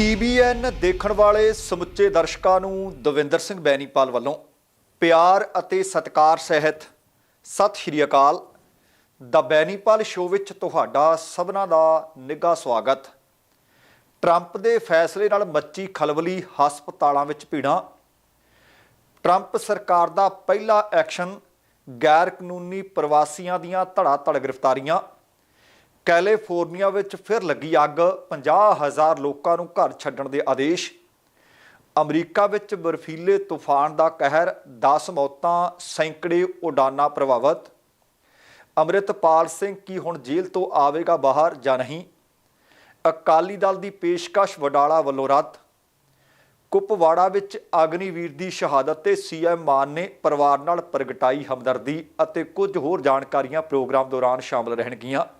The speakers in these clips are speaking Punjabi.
ਟੀਬੀਐਨ ਦੇਖਣ ਵਾਲੇ ਸਮੁੱਚੇ ਦਰਸ਼ਕਾਂ ਨੂੰ ਦਵਿੰਦਰ ਸਿੰਘ ਬੈਨੀਪਾਲ ਵੱਲੋਂ ਪਿਆਰ ਅਤੇ ਸਤਿਕਾਰ ਸਹਿਤ ਸਤਿ ਸ਼੍ਰੀ ਅਕਾਲ। ਦਾ ਬੈਨੀਪਾਲ ਸ਼ੋਅ ਵਿੱਚ ਤੁਹਾਡਾ ਸਭਨਾਂ ਦਾ ਨਿੱਘਾ ਸਵਾਗਤ। ਟਰੰਪ ਦੇ ਫੈਸਲੇ ਨਾਲ ਮੱਚੀ ਖਲਬਲੀ ਹਸਪਤਾਲਾਂ ਵਿੱਚ ਭੀੜਾਂ। ਟਰੰਪ ਸਰਕਾਰ ਦਾ ਪਹਿਲਾ ਐਕਸ਼ਨ ਗੈਰ ਕਾਨੂੰਨੀ ਪ੍ਰਵਾਸੀਆਂ ਦੀਆਂ ਧੜਾ ਧੜ ਗ੍ਰਿਫਤਾਰੀਆਂ। ਕੈਲੀਫੋਰਨੀਆ ਵਿੱਚ ਫਿਰ ਲੱਗੀ ਅੱਗ 50000 ਲੋਕਾਂ ਨੂੰ ਘਰ ਛੱਡਣ ਦੇ ਆਦੇਸ਼। ਅਮਰੀਕਾ ਵਿੱਚ ਬਰਫੀਲੇ ਤੂਫਾਨ ਦਾ ਕਹਿਰ 10 ਮੌਤਾਂ, ਸੈਂਕੜੇ ਉਡਾਨਾਂ ਪ੍ਰਭਾਵਿਤ। ਅੰਮ੍ਰਿਤਪਾਲ ਸਿੰਘ ਕੀ ਹੁਣ ਜੇਲ੍ਹ ਤੋਂ ਆਵੇਗਾ ਬਾਹਰ ਜਾਂ ਨਹੀਂ? ਅਕਾਲੀ ਦਲ ਦੀ ਪੇਸ਼ਕਸ਼ ਵਡਾਲਾ ਵੱਲੋਂ ਰੱਦ। ਕੁਪਵਾੜਾ ਵਿੱਚ ਅਗਨੀਵੀਰ ਦੀ ਸ਼ਹਾਦਤ ਤੇ ਸੀਐਮ ਮਾਨ ਨੇ ਪਰਿਵਾਰ ਨਾਲ ਪ੍ਰਗਟਾਈ ਹਮਦਰਦੀ ਅਤੇ ਕੁਝ ਹੋਰ ਜਾਣਕਾਰੀਆਂ ਪ੍ਰੋਗਰਾਮ ਦੌਰਾਨ ਸ਼ਾਮਲ ਰਹਿਣਗੀਆਂ।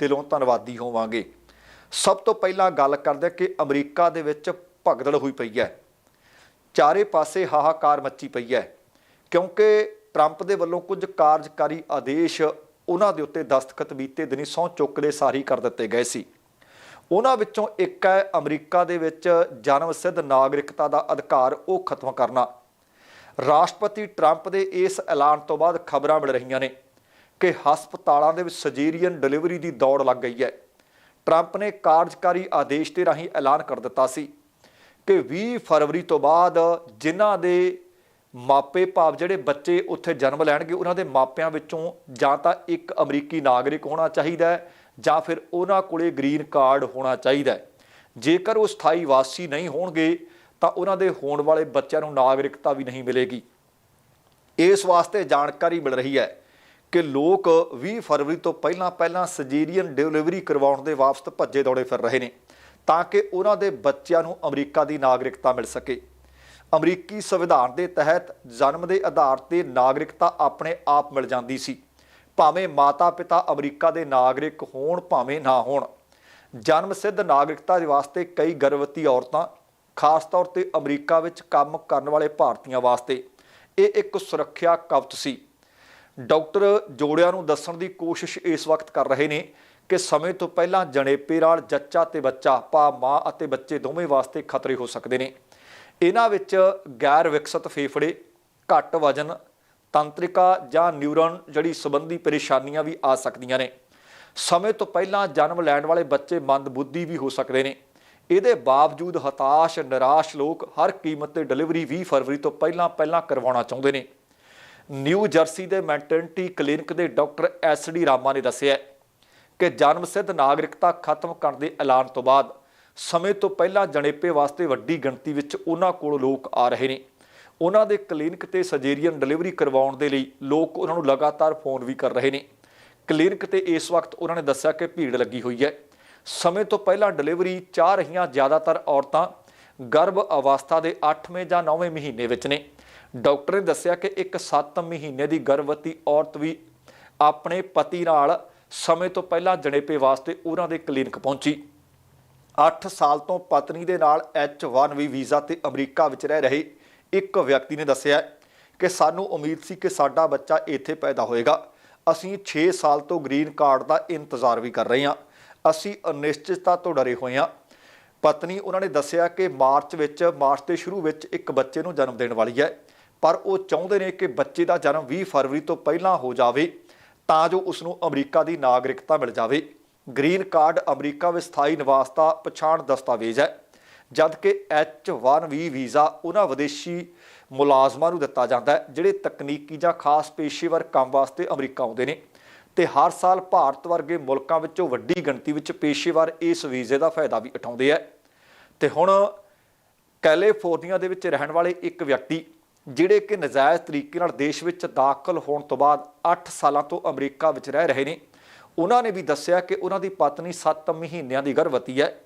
ਦਿਲੋਂ ਧੰਨਵਾਦੀ ਹੋਵਾਂਗੇ। ਸਭ ਤੋਂ ਪਹਿਲਾਂ ਗੱਲ ਕਰਦੇ ਹਾਂ ਕਿ ਅਮਰੀਕਾ ਦੇ ਵਿੱਚ ਭਗਦੜ ਹੋਈ ਪਈ ਹੈ। ਚਾਰੇ ਪਾਸੇ ਹਾਹਾਕਾਰ ਮੱਚੀ ਪਈ ਹੈ, ਕਿਉਂਕਿ ਟਰੰਪ ਦੇ ਵੱਲੋਂ ਕੁਝ ਕਾਰਜਕਾਰੀ ਆਦੇਸ਼ ਉਹਨਾਂ ਦੇ ਉੱਤੇ ਦਸਤਖਤ ਬੀਤੇ ਦਿਨੀ ਸਹੁੰ ਚੁੱਕਦੇ ਸਾਰੀ ਕਰ ਦਿੱਤੇ ਗਏ ਸੀ। ਉਹਨਾਂ ਵਿੱਚੋਂ ਇੱਕ ਹੈ ਅਮਰੀਕਾ ਦੇ ਵਿੱਚ ਜਨਮ ਸਿੱਧ ਨਾਗਰਿਕਤਾ ਦਾ ਅਧਿਕਾਰ ਉਹ ਖਤਮ ਕਰਨਾ। ਰਾਸ਼ਟਰਪਤੀ ਟਰੰਪ ਦੇ ਇਸ ਐਲਾਨ ਤੋਂ ਬਾਅਦ ਖਬਰਾਂ ਮਿਲ ਰਹੀਆਂ ਨੇ। ਕਿ ਹਸਪਤਾਲਾਂ ਦੇ ਵਿੱਚ ਸਰਜਰੀਅਨ ਡਿਲੀਵਰੀ ਦੀ ਦੌੜ ਲੱਗ ਗਈ ਹੈ। ਟਰੰਪ ਨੇ ਕਾਰਜਕਾਰੀ ਆਦੇਸ਼ ਦੇ ਰਾਹੀਂ ਐਲਾਨ ਕਰ ਦਿੱਤਾ ਸੀ ਕਿ 20 ਫਰਵਰੀ ਤੋਂ ਬਾਅਦ ਜਿਨ੍ਹਾਂ ਦੇ ਮਾਪੇ ਭਾਵ ਜਿਹੜੇ ਬੱਚੇ ਉੱਥੇ ਜਨਮ ਲੈਣਗੇ, ਉਹਨਾਂ ਦੇ ਮਾਪਿਆਂ ਵਿੱਚੋਂ ਜਾਂ ਤਾਂ ਇੱਕ ਅਮਰੀਕੀ ਨਾਗਰਿਕ ਹੋਣਾ ਚਾਹੀਦਾ ਹੈ ਜਾਂ ਫਿਰ ਉਹਨਾਂ ਕੋਲੇ ਗ੍ਰੀਨ ਕਾਰਡ ਹੋਣਾ ਚਾਹੀਦਾ ਹੈ। ਜੇਕਰ ਉਹ ਸਥਾਈ ਵਾਸੀ ਨਹੀਂ ਹੋਣਗੇ, ਤਾਂ ਉਹਨਾਂ ਦੇ ਹੋਣ ਵਾਲੇ ਬੱਚਿਆਂ ਨੂੰ ਨਾਗਰਿਕਤਾ ਵੀ ਨਹੀਂ ਮਿਲੇਗੀ। ਇਸ ਵਾਸਤੇ ਜਾਣਕਾਰੀ ਮਿਲ ਰਹੀ ਹੈ ਕਿ ਲੋਕ 20 ਫਰਵਰੀ ਤੋਂ ਪਹਿਲਾਂ ਪਹਿਲਾਂ ਸਜੀਰੀਅਨ ਡਿਲੀਵਰੀ ਕਰਵਾਉਣ ਦੇ ਵਾਸਤੇ ਭੱਜੇ ਦੌੜੇ ਫਿਰ ਰਹੇ ਨੇ, ਤਾਂ ਕਿ ਉਹਨਾਂ ਦੇ ਬੱਚਿਆਂ ਨੂੰ ਅਮਰੀਕਾ ਦੀ ਨਾਗਰਿਕਤਾ ਮਿਲ ਸਕੇ। ਅਮਰੀਕੀ ਸੰਵਿਧਾਨ ਦੇ ਤਹਿਤ ਜਨਮ ਦੇ ਆਧਾਰ ਤੇ ਨਾਗਰਿਕਤਾ ਆਪਣੇ ਆਪ ਮਿਲ ਜਾਂਦੀ ਸੀ। ਭਾਵੇਂ ਮਾਤਾ-ਪਿਤਾ ਅਮਰੀਕਾ ਦੇ ਨਾਗਰਿਕ ਹੋਣ, ਭਾਵੇਂ ਨਾ ਹੋਣ। ਜਨਮ ਸਿੱਧ ਨਾਗਰਿਕਤਾ ਦੇ ਵਾਸਤੇ ਕਈ ਗਰਭਵਤੀ ਔਰਤਾਂ, ਖਾਸ ਤੌਰ ਤੇ ਅਮਰੀਕਾ ਵਿੱਚ ਕੰਮ ਕਰਨ ਵਾਲੇ ਭਾਰਤੀਆਂ ਵਾਸਤੇ, ਇਹ ਇੱਕ ਸੁਰੱਖਿਆ ਕਵਚ ਸੀ। ਡਾਕਟਰ ਜੋੜਿਆਂ ਨੂੰ ਦੱਸਣ ਦੀ ਕੋਸ਼ਿਸ਼ ਇਸ ਵਕਤ ਕਰ ਰਹੇ ਨੇ ਕਿ ਸਮੇਂ ਤੋਂ ਪਹਿਲਾਂ ਜਣੇਪੇ ਨਾਲ ਜੱਚਾ ਤੇ ਬੱਚਾ, ਭਾ, ਮਾਂ ਅਤੇ ਬੱਚੇ ਦੋਵੇਂ ਵਾਸਤੇ ਖਤਰੇ ਹੋ ਸਕਦੇ ਨੇ। ਇਹਨਾਂ ਵਿੱਚ ਗੈਰ ਵਿਕਸਿਤ ਫੇਫੜੇ, ਘੱਟ ਵਜਨ, ਤੰਤਰਿਕਾ ਜਾਂ ਨਿਊਰਨ ਜਿਹੜੀ ਸੰਬੰਧੀ ਪਰੇਸ਼ਾਨੀਆਂ ਵੀ ਆ ਸਕਦੀਆਂ ਨੇ। ਸਮੇਂ ਤੋਂ ਪਹਿਲਾਂ ਜਨਮ ਲੈਣ ਵਾਲੇ ਬੱਚੇ ਮੰਦਬੁੱਧੀ ਵੀ ਹੋ ਸਕਦੇ ਨੇ। ਇਹਦੇ ਬਾਵਜੂਦ ਹਤਾਸ਼, ਨਿਰਾਸ਼ ਲੋਕ ਹਰ ਕੀਮਤ ਤੇ ਡਿਲੀਵਰੀ 20 ਫਰਵਰੀ ਤੋਂ ਪਹਿਲਾਂ ਪਹਿਲਾਂ ਕਰਵਾਉਣਾ ਚਾਹੁੰਦੇ ਨੇ। ਨਿਊ ਜਰਸੀ ਦੇ ਮੈਟਰਨਿਟੀ ਕਲੀਨਿਕ ਦੇ ਡਾਕਟਰ ਐਸ ਡੀ ਰਾਮਾ ਨੇ ਦੱਸਿਆ ਕਿ ਜਨਮ ਸਿੱਧ ਨਾਗਰਿਕਤਾ ਖਤਮ ਕਰਨ ਦੇ ਐਲਾਨ ਤੋਂ ਬਾਅਦ ਸਮੇਂ ਤੋਂ ਪਹਿਲਾਂ ਜਣੇਪੇ ਵਾਸਤੇ ਵੱਡੀ ਗਿਣਤੀ ਵਿੱਚ ਉਹਨਾਂ ਕੋਲ ਲੋਕ ਆ ਰਹੇ ਨੇ। ਉਹਨਾਂ ਦੇ ਕਲੀਨਿਕ ਤੇ ਸਰਜਰੀਅਨ ਡਿਲੀਵਰੀ ਕਰਵਾਉਣ ਦੇ ਲਈ ਲੋਕ ਉਹਨਾਂ ਨੂੰ ਲਗਾਤਾਰ ਫੋਨ ਵੀ ਕਰ ਰਹੇ ਨੇ। ਕਲੀਨਿਕ ਤੇ ਇਸ ਵਕਤ ਉਹਨਾਂ ਨੇ ਦੱਸਿਆ ਕਿ ਭੀੜ ਲੱਗੀ ਹੋਈ ਹੈ। ਸਮੇਂ ਤੋਂ ਪਹਿਲਾਂ ਡਿਲੀਵਰੀ ਚਾਹ ਰਹੀਆਂ ਜ਼ਿਆਦਾਤਰ ਔਰਤਾਂ ਗਰਭ ਅਵਸਥਾ ਦੇ 8ਵੇਂ ਜਾਂ 9ਵੇਂ ਮਹੀਨੇ ਵਿੱਚ ਨੇ। ਡਾਕਟਰ ਨੇ ਦੱਸਿਆ ਕਿ ਇੱਕ 7 ਮਹੀਨੇ ਦੀ ਗਰਭਵਤੀ ਔਰਤ ਵੀ ਆਪਣੇ ਪਤੀ ਨਾਲ ਸਮੇਂ ਤੋਂ ਪਹਿਲਾਂ ਜਣੇਪੇ ਵਾਸਤੇ ਉਹਨਾਂ ਦੇ ਕਲੀਨਿਕ ਪਹੁੰਚੀ। 8 ਸਾਲ ਤੋਂ ਪਤਨੀ ਦੇ ਨਾਲ H1B ਵੀਜ਼ਾ ਤੇ ਅਮਰੀਕਾ ਵਿੱਚ ਰਹਿ ਰਹੇ ਇੱਕ ਵਿਅਕਤੀ ਨੇ ਦੱਸਿਆ ਕਿ ਸਾਨੂੰ ਉਮੀਦ ਸੀ ਕਿ ਸਾਡਾ ਬੱਚਾ ਇੱਥੇ ਪੈਦਾ ਹੋਏਗਾ। ਅਸੀਂ 6 ਸਾਲ ਤੋਂ ਗ੍ਰੀਨ ਕਾਰਡ ਦਾ ਇੰਤਜ਼ਾਰ ਵੀ ਕਰ ਰਹੇ ਹਾਂ। ਅਸੀਂ ਅਨਿਸ਼ਚਿਤਤਾ ਤੋਂ ਡਰੇ ਹੋਏ ਹਾਂ। ਪਤਨੀ ਉਹਨਾਂ ਨੇ ਦੱਸਿਆ ਕਿ ਮਾਰਚ ਵਿੱਚ, ਮਾਰਚ ਦੇ ਸ਼ੁਰੂ ਵਿੱਚ ਇੱਕ ਬੱਚੇ ਨੂੰ ਜਨਮ ਦੇਣ ਵਾਲੀ ਹੈ। ਪਰ ਉਹ ਚਾਹੁੰਦੇ ਨੇ ਕਿ ਬੱਚੇ ਦਾ ਜਨਮ 20 ਫਰਵਰੀ ਤੋਂ ਪਹਿਲਾਂ ਹੋ ਜਾਵੇ, ਤਾਂ ਜੋ ਉਸ ਨੂੰ ਅਮਰੀਕਾ ਦੀ ਨਾਗਰਿਕਤਾ ਮਿਲ ਜਾਵੇ। ਗ੍ਰੀਨ ਕਾਰਡ ਅਮਰੀਕਾ ਵਿੱਚ ਸਥਾਈ ਨਿਵਾਸ ਦਾ ਪਛਾਣ ਦਸਤਾਵੇਜ਼ ਹੈ, ਜਦਕਿ H1B ਵੀਜ਼ਾ ਉਹਨਾਂ ਵਿਦੇਸ਼ੀ ਮੁਲਾਜ਼ਮਾਂ ਨੂੰ ਦਿੱਤਾ ਜਾਂਦਾ ਹੈ, ਜਿਹੜੇ ਤਕਨੀਕੀ ਜਾਂ ਖਾਸ ਪੇਸ਼ੇਵਰ ਕੰਮ ਵਾਸਤੇ ਅਮਰੀਕਾ ਆਉਂਦੇ ਨੇ। ਤੇ ਹਰ ਸਾਲ ਭਾਰਤ ਵਰਗੇ ਮੁਲਕਾਂ ਵਿੱਚੋਂ ਵੱਡੀ ਗਿਣਤੀ ਵਿੱਚ ਪੇਸ਼ੇਵਰ ਇਸ ਵੀਜ਼ੇ ਦਾ ਫਾਇਦਾ ਵੀ ਉਠਾਉਂਦੇ ਆ ਤੇ ਹੁਣ ਕੈਲੀਫੋਰਨੀਆ ਦੇ ਵਿੱਚ ਰਹਿਣ ਵਾਲੇ ਇੱਕ ਵਿਅਕਤੀ ਜਿਹੜੇ ਕਿ ਨਜਾਇਜ਼ ਤਰੀਕੇ ਨਾਲ ਦੇਸ਼ ਵਿੱਚ ਦਾਖਲ ਹੋਣ ਤੋਂ ਬਾਅਦ 8 ਸਾਲਾਂ ਤੋਂ ਅਮਰੀਕਾ ਵਿੱਚ ਰਹਿ ਰਹੇ ਨੇ। ਉਹਨਾਂ ਨੇ ਵੀ ਦੱਸਿਆ ਕਿ ਉਹਨਾਂ ਦੀ ਪਤਨੀ 7 ਮਹੀਨਿਆਂ ਦੀ ਗਰਭਵਤੀ ਹੈ।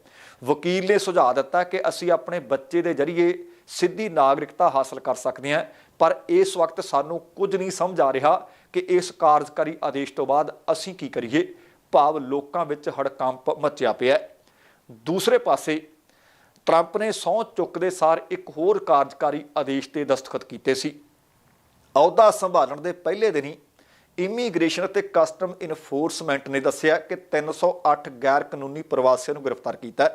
ਵਕੀਲ ਨੇ ਸੁਝਾਅ ਦਿੱਤਾ ਕਿ ਅਸੀਂ ਆਪਣੇ ਬੱਚੇ ਦੇ ਜ਼ਰੀਏ ਸਿੱਧੀ ਨਾਗਰਿਕਤਾ ਹਾਸਲ ਕਰ ਸਕਦੇ ਹਾਂ, ਪਰ ਇਸ ਵਕਤ ਸਾਨੂੰ ਕੁਝ ਨਹੀਂ ਸਮਝ ਆ ਰਿਹਾ ਕਿ ਇਸ ਕਾਰਜਕਾਰੀ ਆਦੇਸ਼ ਤੋਂ ਬਾਅਦ ਅਸੀਂ ਕੀ ਕਰੀਏ। ਭਾਵ ਲੋਕਾਂ ਵਿੱਚ ਹੜਕੰਪ ਮਚਿਆ ਪਿਆ ਦੂਸਰੇ ਪਾਸੇ ਟਰੰਪ ਨੇ ਸਹੁੰ ਚੁੱਕਦੇ ਸਾਰ ਇੱਕ ਹੋਰ ਕਾਰਜਕਾਰੀ ਆਦੇਸ਼ ਤੇ ਦਸਤਖਤ ਕੀਤੇ ਸੀ। ਅਹੁਦਾ ਸੰਭਾਲਣ ਦੇ ਪਹਿਲੇ ਦਿਨ ਹੀ ਇਮੀਗ੍ਰੇਸ਼ਨ ਅਤੇ ਕਸਟਮ ਇਨਫੋਰਸਮੈਂਟ ਨੇ ਦੱਸਿਆ ਕਿ 308 ਗੈਰ ਕਾਨੂੰਨੀ ਪ੍ਰਵਾਸੀਆਂ ਨੂੰ ਗ੍ਰਿਫਤਾਰ ਕੀਤਾ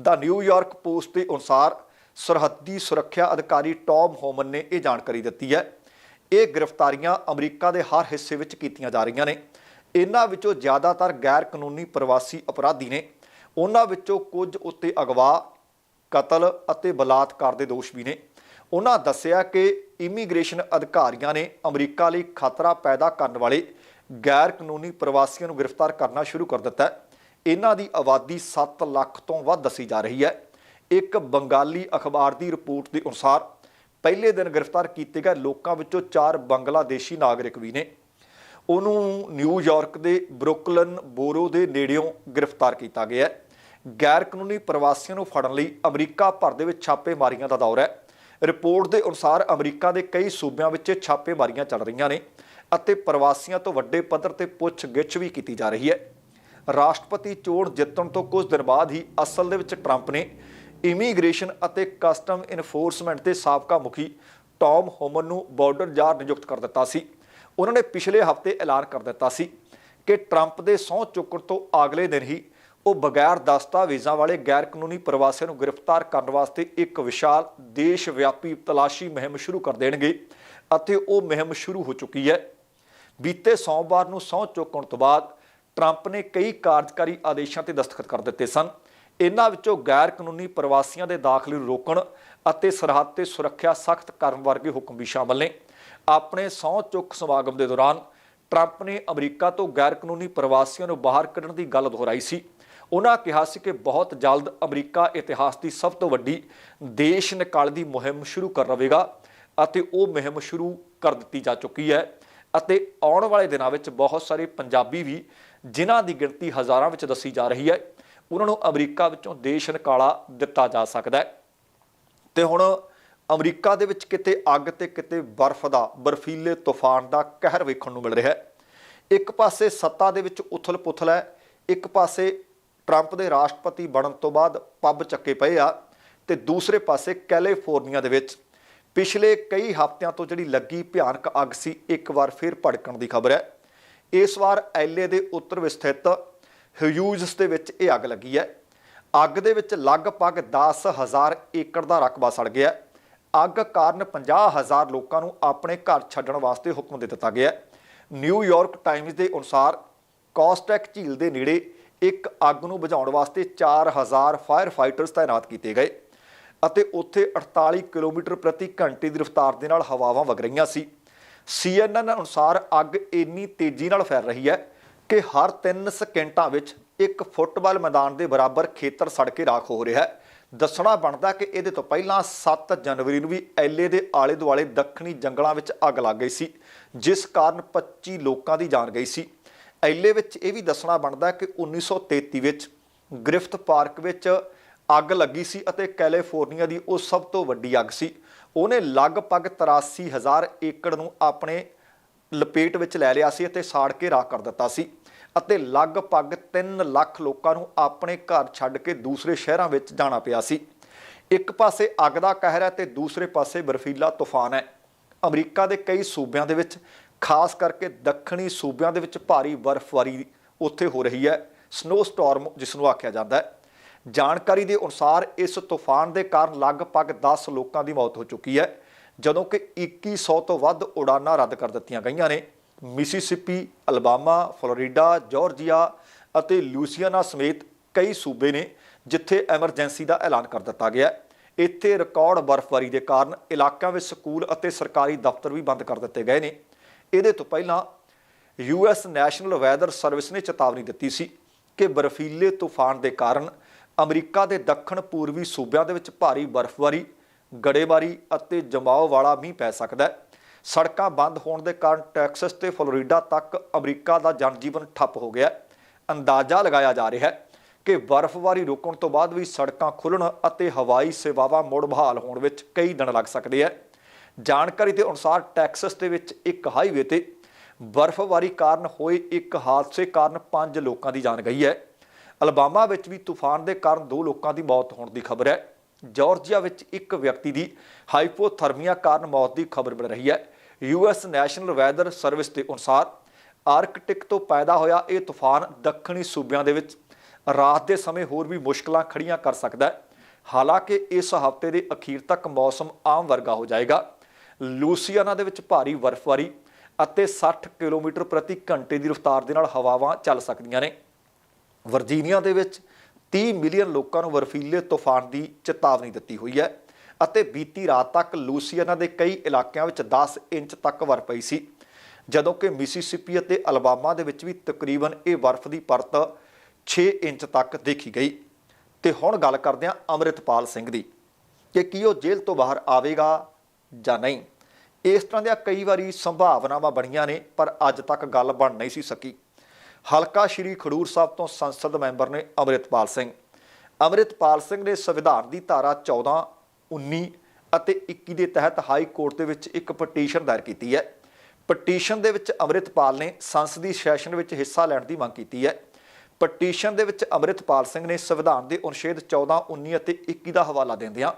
ਦਾ ਨਿਊਯਾਰਕ ਪੋਸਟ ਦੇ ਅਨੁਸਾਰ ਸਰਹੱਦੀ ਸੁਰੱਖਿਆ ਅਧਿਕਾਰੀ ਟੌਮ ਹੋਮਨ ਨੇ ਇਹ ਜਾਣਕਾਰੀ ਦਿੱਤੀ ਹੈ। ਇਹ ਗ੍ਰਿਫਤਾਰੀਆਂ ਅਮਰੀਕਾ ਦੇ ਹਰ ਹਿੱਸੇ ਵਿੱਚ ਕੀਤੀਆਂ ਜਾ ਰਹੀਆਂ ਨੇ। ਇਹਨਾਂ ਵਿੱਚੋਂ ਜ਼ਿਆਦਾਤਰ ਗੈਰ ਕਾਨੂੰਨੀ ਪ੍ਰਵਾਸੀ ਅਪਰਾਧੀ ਨੇ। ਉਹਨਾਂ ਵਿੱਚੋਂ ਕੁਝ ਉੱਤੇ ਅਗਵਾ ਕਤਲ ਅਤੇ ਬਲਾਤਕਾਰ ਦੇ ਦੋਸ਼ ਵੀ ਨੇ। ਉਹਨਾਂ ਦੱਸਿਆ ਕਿ ਇਮੀਗ੍ਰੇਸ਼ਨ ਅਧਿਕਾਰੀਆਂ ਨੇ ਅਮਰੀਕਾ ਲਈ ਖਤਰਾ ਪੈਦਾ ਕਰਨ ਵਾਲੇ ਗੈਰ ਕਾਨੂੰਨੀ ਪ੍ਰਵਾਸੀਆਂ ਨੂੰ ਗ੍ਰਿਫਤਾਰ ਕਰਨਾ ਸ਼ੁਰੂ ਕਰ ਦਿੱਤਾ ਹੈ। ਇਹਨਾਂ ਦੀ ਆਬਾਦੀ 7 ਲੱਖ ਤੋਂ ਵੱਧ ਦੱਸੀ ਜਾ ਰਹੀ ਹੈ। ਇੱਕ ਬੰਗਾਲੀ ਅਖਬਾਰ ਦੀ ਰਿਪੋਰਟ ਦੇ ਅਨੁਸਾਰ ਪਹਿਲੇ ਦਿਨ ਗ੍ਰਿਫਤਾਰ ਕੀਤੇ ਗਏ ਲੋਕਾਂ ਵਿੱਚੋਂ ਚਾਰ ਬੰਗਲਾਦੇਸ਼ੀ ਨਾਗਰਿਕ ਵੀ ਨੇ। ਉਹਨੂੰ ਨਿਊਯਾਰਕ ਦੇ ਬਰੁਕਲਨ ਬੋਰੋ ਦੇ ਨੇੜਿਓਂ ਗ੍ਰਿਫਤਾਰ ਕੀਤਾ ਗਿਆ ਹੈ। ਗੈਰ ਕਾਨੂੰਨੀ ਪ੍ਰਵਾਸੀਆਂ ਨੂੰ ਫੜਨ ਲਈ ਅਮਰੀਕਾ ਭਰ ਦੇ ਵਿੱਚ ਛਾਪੇਮਾਰੀਆਂ ਦਾ ਦੌਰ ਹੈ। ਰਿਪੋਰਟ ਦੇ ਅਨੁਸਾਰ ਅਮਰੀਕਾ ਦੇ ਕਈ ਸੂਬਿਆਂ ਵਿੱਚ ਛਾਪੇਮਾਰੀਆਂ ਚੱਲ ਰਹੀਆਂ ਨੇ ਅਤੇ ਪ੍ਰਵਾਸੀਆਂ ਤੋਂ ਵੱਡੇ ਪੱਧਰ ਤੇ ਪੁੱਛਗਿੱਛ ਵੀ ਕੀਤੀ ਜਾ ਰਹੀ ਹੈ। ਰਾਸ਼ਟਰਪਤੀ ਚੋਣ ਜਿੱਤਣ ਤੋਂ ਕੁਝ ਦਿਨ ਬਾਅਦ ਹੀ ਅਸਲ ਦੇ ਵਿੱਚ ਟਰੰਪ ਨੇ ਇਮੀਗ੍ਰੇਸ਼ਨ ਅਤੇ ਕਸਟਮ ਇਨਫੋਰਸਮੈਂਟ ਦੇ ਸਾਬਕਾ ਮੁਖੀ ਟੌਮ ਹੋਮਨ ਨੂੰ ਬਾਰਡਰ ਜਾਰ ਨਿਯੁਕਤ ਕਰ ਦਿੱਤਾ ਸੀ। ਉਹਨਾਂ ਨੇ ਪਿਛਲੇ ਹਫ਼ਤੇ ਐਲਾਨ ਕਰ ਦਿੱਤਾ ਸੀ ਕਿ ਟਰੰਪ ਦੇ ਸਹੁੰ ਚੁੱਕਣ ਤੋਂ ਅਗਲੇ ਦਿਨ ਹੀ ਉਹ ਬਗੈਰ ਦਸਤਾਵੇਜ਼ਾਂ ਵਾਲੇ ਗੈਰ ਕਾਨੂੰਨੀ ਪ੍ਰਵਾਸੀਆਂ ਨੂੰ ਗ੍ਰਿਫਤਾਰ ਕਰਨ ਵਾਸਤੇ ਇੱਕ ਵਿਸ਼ਾਲ ਦੇਸ਼ ਵਿਆਪੀ ਤਲਾਸ਼ੀ ਮੁਹਿੰਮ ਸ਼ੁਰੂ ਕਰ ਦੇਣਗੇ ਅਤੇ ਉਹ ਮੁਹਿੰਮ ਸ਼ੁਰੂ ਹੋ ਚੁੱਕੀ ਹੈ। ਬੀਤੇ ਸੋਮਵਾਰ ਨੂੰ ਸਹੁੰ ਚੁੱਕਣ ਤੋਂ ਬਾਅਦ ਟਰੰਪ ਨੇ ਕਈ ਕਾਰਜਕਾਰੀ ਆਦੇਸ਼ਾਂ ਤੇ ਦਸਤਖਤ ਕਰ ਦਿੱਤੇ ਸਨ। ਇਹਨਾਂ ਵਿੱਚੋਂ ਗੈਰ ਕਾਨੂੰਨੀ ਪ੍ਰਵਾਸੀਆਂ ਦੇ ਦਾਖਲੇ ਨੂੰ ਰੋਕਣ ਅਤੇ ਸਰਹੱਦ ਤੇ ਸੁਰੱਖਿਆ ਸਖਤ ਕਰਨ ਵਰਗੇ ਹੁਕਮ ਵੀ ਸ਼ਾਮਲ ਨੇ। ਆਪਣੇ ਸਹੁੰ ਚੁੱਕ ਸਮਾਗਮ ਦੇ ਦੌਰਾਨ ਟਰੰਪ ਨੇ ਅਮਰੀਕਾ ਤੋਂ ਗੈਰ ਕਾਨੂੰਨੀ ਪ੍ਰਵਾਸੀਆਂ ਨੂੰ ਬਾਹਰ ਕੱਢਣ ਦੀ ਗੱਲ ਦੁਹਰਾਈ ਸੀ। ਉਹਨਾਂ ਕਿਹਾ ਸੀ ਕਿ ਬਹੁਤ ਜਲਦ ਅਮਰੀਕਾ ਇਤਿਹਾਸ ਦੀ ਸਭ ਤੋਂ ਵੱਡੀ ਦੇਸ਼ ਨਿਕਾਲ ਦੀ ਮੁਹਿੰਮ ਸ਼ੁਰੂ ਕਰ ਰਵੇਗਾ ਅਤੇ ਉਹ ਮੁਹਿੰਮ ਸ਼ੁਰੂ ਕਰ ਦਿੱਤੀ ਜਾ ਚੁੱਕੀ ਹੈ ਅਤੇ ਆਉਣ ਵਾਲੇ ਦਿਨਾਂ ਵਿੱਚ ਬਹੁਤ ਸਾਰੇ ਪੰਜਾਬੀ ਵੀ ਜਿਨ੍ਹਾਂ ਦੀ ਗਿਣਤੀ ਹਜ਼ਾਰਾਂ ਵਿੱਚ ਦੱਸੀ ਜਾ ਰਹੀ ਹੈ ਉਹਨਾਂ ਨੂੰ ਅਮਰੀਕਾ ਵਿੱਚੋਂ ਦੇਸ਼ ਨਿਕਾਲਾ ਦਿੱਤਾ ਜਾ ਸਕਦਾ ਹੈ। ਤੇ ਹੁਣ ਅਮਰੀਕਾ ਦੇ ਵਿੱਚ ਕਿਤੇ ਅੱਗ ਤੇ ਕਿਤੇ ਬਰਫ਼ ਦਾ, ਬਰਫੀਲੇ ਤੂਫਾਨ ਦਾ ਕਹਿਰ ਵੇਖਣ ਨੂੰ ਮਿਲ ਰਿਹਾ ਹੈ। ਇੱਕ ਪਾਸੇ ਸੱਤਾ ਦੇ ਵਿੱਚ ਉਥਲ-ਪੁਥਲ ਹੈ, ਇੱਕ ਪਾਸੇ ਟਰੰਪ ਦੇ ਰਾਸ਼ਟਰਪਤੀ ਬਣਨ ਤੋਂ ਬਾਅਦ ਪੱਬ ਚੱਕੇ ਪਏ ਆ ਤੇ ਦੂਸਰੇ ਪਾਸੇ ਕੈਲੀਫੋਰਨੀਆ ਦੇ ਵਿੱਚ ਪਿਛਲੇ ਕਈ ਹਫ਼ਤਿਆਂ ਤੋਂ ਜਿਹੜੀ ਲੱਗੀ ਭਿਆਨਕ ਅੱਗ ਸੀ, ਇੱਕ ਵਾਰ ਫਿਰ ਭੜਕਣ ਦੀ ਖਬਰ ਹੈ। ਇਸ ਵਾਰ ਐਲਏ ਦੇ ਉੱਤਰ ਵਿੱਚ ਸਥਿਤ ਹਿਊਜ਼ਸ ਦੇ ਵਿੱਚ ਇਹ ਅੱਗ ਲੱਗੀ ਹੈ। ਅੱਗ ਦੇ ਵਿੱਚ ਲਗਭਗ 10000 ਏਕੜ ਦਾ ਰਕਬਾ ਸੜ ਗਿਆ ਅੱਗ ਕਾਰਨ 50000 ਲੋਕਾਂ ਨੂੰ ਆਪਣੇ ਘਰ ਛੱਡਣ ਵਾਸਤੇ ਹੁਕਮ ਦੇ ਦਿੱਤਾ ਗਿਆ ਹੈ। ਨਿਊਯਾਰਕ ਟਾਈਮਜ਼ ਦੇ ਅਨੁਸਾਰ ਕੌਸਟੈਕ ਝੀਲ ਦੇ ਨੇੜੇ ਇੱਕ ਅੱਗ ਨੂੰ ਬੁਝਾਉਣ ਵਾਸਤੇ 4000 ਫਾਇਰ ਫਾਈਟਰਸ ਤਾਇਨਾਤ ਕੀਤੇ ਗਏ ਅਤੇ ਉੱਥੇ 48 ਕਿਲੋਮੀਟਰ ਪ੍ਰਤੀ ਘੰਟੇ ਦੀ ਰਫ਼ਤਾਰ ਦੇ ਨਾਲ ਹਵਾਵਾਂ ਵਗ ਰਹੀਆਂ ਸੀ। CNN ਅਨੁਸਾਰ ਅੱਗ ਇੰਨੀ ਤੇਜ਼ੀ ਨਾਲ ਫੈਲ ਰਹੀ ਹੈ ਕਿ ਹਰ 3 ਸਕਿੰਟਾਂ ਵਿੱਚ ਇੱਕ ਫੁੱਟਬਾਲ ਮੈਦਾਨ ਦੇ ਬਰਾਬਰ ਖੇਤਰ ਸੜ ਕੇ ਰਾਖ ਹੋ ਰਿਹਾ ਹੈ। ਦੱਸਣਾ ਬਣਦਾ ਕਿ ਇਹਦੇ ਤੋਂ ਪਹਿਲਾਂ 7 ਜਨਵਰੀ ਨੂੰ ਵੀ ਐਲਏ ਦੇ ਆਲੇ ਦੁਆਲੇ ਦੱਖਣੀ ਜੰਗਲਾਂ ਵਿੱਚ ਅੱਗ ਲੱਗ ਗਈ ਸੀ, ਜਿਸ ਕਾਰਨ 25 ਲੋਕਾਂ ਦੀ ਜਾਨ ਗਈ ਸੀ। ਐਲਏ ਵਿੱਚ ਇਹ ਵੀ ਦੱਸਣਾ ਬਣਦਾ ਕਿ 1933 ਵਿੱਚ ਗ੍ਰਿਫਤ ਪਾਰਕ ਵਿੱਚ ਅੱਗ ਲੱਗੀ ਸੀ ਅਤੇ ਕੈਲੀਫੋਰਨੀਆ ਦੀ ਉਹ ਸਭ ਤੋਂ ਵੱਡੀ ਅੱਗ ਸੀ। ਉਹਨੇ ਲਗਭਗ 83000 ਏਕੜ ਨੂੰ ਆਪਣੇ ਲਪੇਟ ਵਿੱਚ ਲੈ ਲਿਆ ਸੀ ਅਤੇ ਸਾੜ ਕੇ ਰਾਖ ਕਰ ਦਿੱਤਾ ਸੀ ਅਤੇ ਲਗਭਗ 3 ਲੱਖ ਲੋਕਾਂ ਨੂੰ ਆਪਣੇ ਘਰ ਛੱਡ ਕੇ ਦੂਸਰੇ ਸ਼ਹਿਰਾਂ ਵਿੱਚ ਜਾਣਾ ਪਿਆ ਸੀ। ਇੱਕ ਪਾਸੇ ਅੱਗ ਦਾ ਕਹਿਰ ਹੈ ਤੇ ਦੂਸਰੇ ਪਾਸੇ ਬਰਫੀਲਾ ਤੂਫਾਨ ਹੈ। ਅਮਰੀਕਾ ਦੇ ਕਈ ਸੂਬਿਆਂ ਦੇ ਵਿੱਚ ਖਾਸ ਕਰਕੇ ਦੱਖਣੀ ਸੂਬਿਆਂ ਦੇ ਵਿੱਚ ਭਾਰੀ ਬਰਫ਼ਬਾਰੀ ਉੱਥੇ ਹੋ ਰਹੀ ਹੈ ਸਨੋ ਸਟਾਰਮ ਜਿਸ ਨੂੰ ਆਖਿਆ ਜਾਂਦਾ ਹੈ। ਜਾਣਕਾਰੀ ਦੇ ਅਨੁਸਾਰ ਇਸ ਤੂਫਾਨ ਦੇ ਕਾਰਨ ਲਗਭਗ 10 ਲੋਕਾਂ ਦੀ ਮੌਤ ਹੋ ਚੁੱਕੀ ਹੈ, ਜਦੋਂ ਕਿ 2100 ਤੋਂ ਵੱਧ ਉਡਾਨਾਂ ਰੱਦ ਕਰ ਦਿੱਤੀਆਂ ਗਈਆਂ ਨੇ। ਮਿਸੀਸਿਪੀ, ਅਲਬਾਮਾ, ਫਲੋਰੀਡਾ, ਜਾਰਜੀਆ ਅਤੇ ਲੂਸੀਆਨਾ ਸਮੇਤ ਕਈ ਸੂਬੇ ਨੇ ਜਿੱਥੇ ਐਮਰਜੈਂਸੀ ਦਾ ਐਲਾਨ ਕਰ ਦਿੱਤਾ ਗਿਆ ਇੱਥੇ ਰਿਕਾਰਡ ਬਰਫ਼ਬਾਰੀ ਦੇ ਕਾਰਨ ਇਲਾਕਿਆਂ ਵਿੱਚ ਸਕੂਲ ਅਤੇ ਸਰਕਾਰੀ ਦਫ਼ਤਰ ਵੀ ਬੰਦ ਕਰ ਦਿੱਤੇ ਗਏ ਨੇ। ਇਹਦੇ ਤੋਂ ਪਹਿਲਾਂ ਯੂਐਸ ਨੈਸ਼ਨਲ ਵੈਦਰ ਸਰਵਿਸ ਨੇ ਚੇਤਾਵਨੀ ਦਿੱਤੀ ਸੀ ਕਿ ਬਰਫੀਲੇ ਤੂਫਾਨ ਦੇ ਕਾਰਨ ਅਮਰੀਕਾ ਦੇ ਦੱਖਣ ਪੂਰਬੀ ਸੂਬਿਆਂ ਦੇ ਵਿੱਚ ਭਾਰੀ ਬਰਫ਼ਬਾਰੀ ਗੜੇਬਾਰੀ ਅਤੇ ਜਮਾਓ ਵਾਲਾ ਮੀਂਹ ਪੈ ਸਕਦਾ ਹੈ। ਸੜਕਾਂ ਬੰਦ ਹੋਣ ਦੇ ਕਾਰਨ ਟੈਕਸਸ ਤੇ ਫਲੋਰੀਡਾ ਤੱਕ ਅਮਰੀਕਾ ਦਾ ਜਨਜੀਵਨ ਠੱਪ ਹੋ ਗਿਆ ਅੰਦਾਜ਼ਾ ਲਗਾਇਆ ਜਾ ਰਿਹਾ ਹੈ ਕਿ ਬਰਫ਼ਬਾਰੀ ਰੁਕਣ ਤੋਂ ਬਾਅਦ ਵੀ ਸੜਕਾਂ ਖੁੱਲਣ ਅਤੇ ਹਵਾਈ ਸੇਵਾਵਾਂ ਮੁੜ ਬਹਾਲ ਹੋਣ ਵਿੱਚ ਕਈ ਦਿਨ ਲੱਗ ਸਕਦੇ ਹੈ। ਜਾਣਕਾਰੀ ਦੇ ਅਨੁਸਾਰ ਟੈਕਸਸ ਦੇ ਵਿੱਚ ਇੱਕ ਹਾਈਵੇ ਤੇ ਬਰਫ਼ਬਾਰੀ ਕਾਰਨ ਹੋਏ ਇੱਕ ਹਾਦਸੇ ਕਾਰਨ 5 ਲੋਕਾਂ ਦੀ ਜਾਨ ਗਈ ਹੈ। ਅਲਬਾਮਾ ਵਿੱਚ ਵੀ ਤੂਫਾਨ ਦੇ ਕਾਰਨ ਦੋ ਲੋਕਾਂ ਦੀ ਮੌਤ ਹੋਣ ਦੀ ਖਬਰ ਹੈ। ਜਾਰਜੀਆ ਵਿੱਚ ਇੱਕ ਵਿਅਕਤੀ ਦੀ ਹਾਈਪੋਥਰਮੀਆ ਕਾਰਨ ਮੌਤ ਦੀ ਖਬਰ ਮਿਲ ਰਹੀ ਹੈ। ਯੂਐਸ ਨੈਸ਼ਨਲ ਵੈਦਰ ਸਰਵਿਸ ਦੇ ਅਨੁਸਾਰ ਆਰਕਟਿਕ ਤੋਂ ਪੈਦਾ ਹੋਇਆ ਇਹ ਤੂਫਾਨ ਦੱਖਣੀ ਸੂਬਿਆਂ ਦੇ ਵਿੱਚ ਰਾਤ ਦੇ ਸਮੇਂ ਹੋਰ ਵੀ ਮੁਸ਼ਕਲਾਂ ਖੜੀਆਂ ਕਰ ਸਕਦਾ ਹੈ। ਹਾਲਾਂਕਿ ਇਸ ਹਫ਼ਤੇ ਦੇ ਅਖੀਰ ਤੱਕ ਮੌਸਮ ਆਮ ਵਰਗਾ ਹੋ ਜਾਏਗਾ। ਲੂਸੀਆਨਾ ਦੇ ਵਿੱਚ ਭਾਰੀ ਬਰਫ਼ਬਾਰੀ ਅਤੇ 60 ਕਿਲੋਮੀਟਰ ਪ੍ਰਤੀ ਘੰਟੇ ਦੀ ਰਫ਼ਤਾਰ ਦੇ ਨਾਲ ਹਵਾਵਾਂ ਚੱਲ ਸਕਦੀਆਂ ਨੇ। ਵਰਜੀਨੀਆ ਦੇ ਵਿੱਚ 30 ਮਿਲੀਅਨ ਲੋਕਾਂ ਨੂੰ ਬਰਫੀਲੇ ਤੂਫਾਨ ਦੀ ਚੇਤਾਵਨੀ ਦਿੱਤੀ ਹੋਈ ਹੈ ਅਤੇ ਬੀਤੀ ਰਾਤ ਤੱਕ ਲੂਸੀਆਨਾ ਦੇ ਕਈ ਇਲਾਕਿਆਂ ਵਿੱਚ 10 ਇੰਚ ਤੱਕ ਵਰ ਪਈ ਸੀ। ਜਦੋਂ ਕਿ ਮਿਸੀਸਿਪੀ ਅਤੇ ਅਲਬਾਮਾ ਦੇ ਵਿੱਚ ਵੀ ਤਕਰੀਬਨ ਇਹ ਬਰਫ਼ ਦੀ ਪਰਤ 6 ਇੰਚ ਤੱਕ ਦੇਖੀ ਗਈ। ਤੇ ਹੁਣ ਗੱਲ ਕਰਦੇ ਹਾਂ ਅੰਮ੍ਰਿਤਪਾਲ ਸਿੰਘ ਦੀ ਕਿ ਕੀ ਉਹ ਜੇਲ੍ਹ ਤੋਂ ਬਾਹਰ ਆਵੇਗਾ ਜਾਂ ਨਹੀਂ। ਇਸ ਤਰ੍ਹਾਂ ਦੀਆਂ ਕਈ ਵਾਰੀ ਸੰਭਾਵਨਾਵਾਂ ਬਣੀਆਂ ਨੇ, ਪਰ ਅੱਜ ਤੱਕ ਗੱਲ ਬਣ ਨਹੀਂ ਸੀ ਸਕੀ। ਹਲਕਾ ਸ਼੍ਰੀ ਖਡੂਰ ਸਾਹਿਬ ਤੋਂ ਸੰਸਦ ਮੈਂਬਰ ਨੇ ਅੰਮ੍ਰਿਤਪਾਲ ਸਿੰਘ। ਅੰਮ੍ਰਿਤਪਾਲ ਸਿੰਘ ਨੇ ਸੰਵਿਧਾਨ ਦੀ ਧਾਰਾ 14 19 ਅਤੇ 21 ਦੇ ਤਹਿਤ ਹਾਈ ਕੋਰਟ ਦੇ ਵਿੱਚ ਇੱਕ ਪਟੀਸ਼ਨ ਦਾਇਰ ਕੀਤੀ ਹੈ। ਪਟੀਸ਼ਨ ਦੇ ਵਿੱਚ ਅੰਮ੍ਰਿਤਪਾਲ ਨੇ ਸੰਸਦੀ ਸੈਸ਼ਨ ਵਿੱਚ ਹਿੱਸਾ ਲੈਣ ਦੀ ਮੰਗ ਕੀਤੀ ਹੈ। ਪਟੀਸ਼ਨ ਦੇ ਵਿੱਚ ਅੰਮ੍ਰਿਤਪਾਲ ਸਿੰਘ ਨੇ ਸੰਵਿਧਾਨ ਦੇ ਅਨੁਛੇਦ 14 19 ਅਤੇ 21 ਦਾ ਹਵਾਲਾ ਦਿੰਦਿਆਂ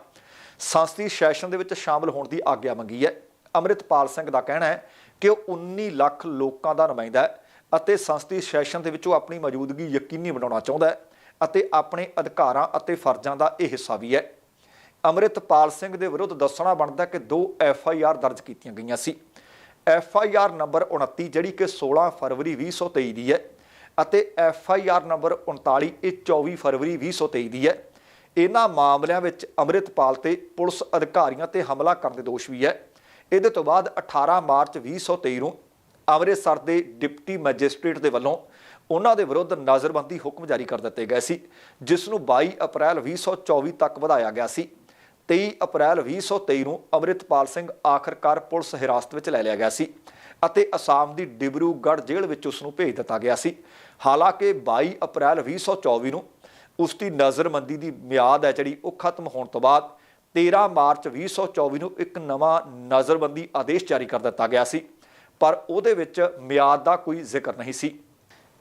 ਸੰਸਦੀ ਸੈਸ਼ਨ ਦੇ ਵਿੱਚ ਸ਼ਾਮਲ ਹੋਣ ਦੀ ਆਗਿਆ ਮੰਗੀ ਹੈ। ਅੰਮ੍ਰਿਤਪਾਲ ਸਿੰਘ ਦਾ ਕਹਿਣਾ ਹੈ ਕਿ ਉਹ 19 ਲੱਖ ਲੋਕਾਂ ਦਾ ਨੁਮਾਇੰਦਾ ਹੈ ਅਤੇ ਸੰਸਦੀ ਸੈਸ਼ਨ ਦੇ ਵਿੱਚ ਉਹ ਆਪਣੀ ਮੌਜੂਦਗੀ ਯਕੀਨੀ ਬਣਾਉਣਾ ਚਾਹੁੰਦਾ ਹੈ ਅਤੇ ਆਪਣੇ ਅਧਿਕਾਰਾਂ ਅਤੇ ਫਰਜ਼ਾਂ ਦਾ ਇਹ ਹਿੱਸਾ ਵੀ ਹੈ। ਅੰਮ੍ਰਿਤਪਾਲ ਸਿੰਘ ਦੇ ਵਿਰੁੱਧ ਦੱਸਣਾ ਬਣਦਾ ਕਿ ਦੋ ਐਫ ਆਈ ਆਰ ਦਰਜ ਕੀਤੀਆਂ ਗਈਆਂ ਸੀ। ਐਫ ਆਈ ਆਰ ਨੰਬਰ 29 ਜਿਹੜੀ ਕਿ 16 ਫਰਵਰੀ 2023 ਦੀ ਹੈ, ਅਤੇ ਐਫ ਆਈ ਆਰ ਨੰਬਰ 39 ਇਹ 24 ਫਰਵਰੀ 2023 ਦੀ ਹੈ। ਇਹਨਾਂ ਮਾਮਲਿਆਂ ਵਿੱਚ ਅੰਮ੍ਰਿਤਪਾਲ ਤੇ ਪੁਲਿਸ ਅਧਿਕਾਰੀਆਂ ਤੇ ਹਮਲਾ ਕਰਨ ਦੇ ਦੋਸ਼ ਵੀ ਹੈ। ਇਹਦੇ ਤੋਂ ਬਾਅਦ 18 ਮਾਰਚ 2023 ਨੂੰ ਅੰਮ੍ਰਿਤਸਰ ਦੇ ਡਿਪਟੀ ਮੈਜਿਸਟ੍ਰੇਟ ਦੇ ਵੱਲੋਂ ਉਹਨਾਂ ਦੇ ਵਿਰੁੱਧ ਨਜ਼ਰਬੰਦੀ ਹੁਕਮ ਜਾਰੀ ਕਰ ਦਿੱਤੇ ਗਏ ਸੀ, ਜਿਸ ਨੂੰ 22 ਅਪ੍ਰੈਲ 2024 ਤੱਕ ਵਧਾਇਆ ਗਿਆ ਸੀ। 23 ਅਪ੍ਰੈਲ 2023 ਨੂੰ ਅੰਮ੍ਰਿਤਪਾਲ ਸਿੰਘ ਆਖਰਕਾਰ ਪੁਲਿਸ ਹਿਰਾਸਤ ਵਿੱਚ ਲੈ ਲਿਆ ਗਿਆ ਸੀ ਅਤੇ ਅਸਾਮ ਦੀ ਡਿਬਰੂਗੜ੍ਹ ਜੇਲ੍ਹ ਵਿੱਚ ਉਸ ਨੂੰ ਭੇਜ ਦਿੱਤਾ ਗਿਆ ਸੀ। ਹਾਲਾਂਕਿ 22 ਅਪ੍ਰੈਲ 2024 ਨੂੰ ਉਸ ਦੀ ਨਜ਼ਰਬੰਦੀ ਦੀ ਮਿਆਦ ਹੈ ਜਿਹੜੀ ਉਹ ਖਤਮ ਹੋਣ ਤੋਂ ਬਾਅਦ 13 ਮਾਰਚ 2024 ਨੂੰ ਇੱਕ ਨਵਾਂ ਨਜ਼ਰਬੰਦੀ ਆਦੇਸ਼ ਜਾਰੀ ਕਰ ਦਿੱਤਾ ਗਿਆ ਸੀ, ਪਰ ਉਹਦੇ ਵਿੱਚ ਮਿਆਦ ਦਾ ਕੋਈ ਜ਼ਿਕਰ ਨਹੀਂ ਸੀ।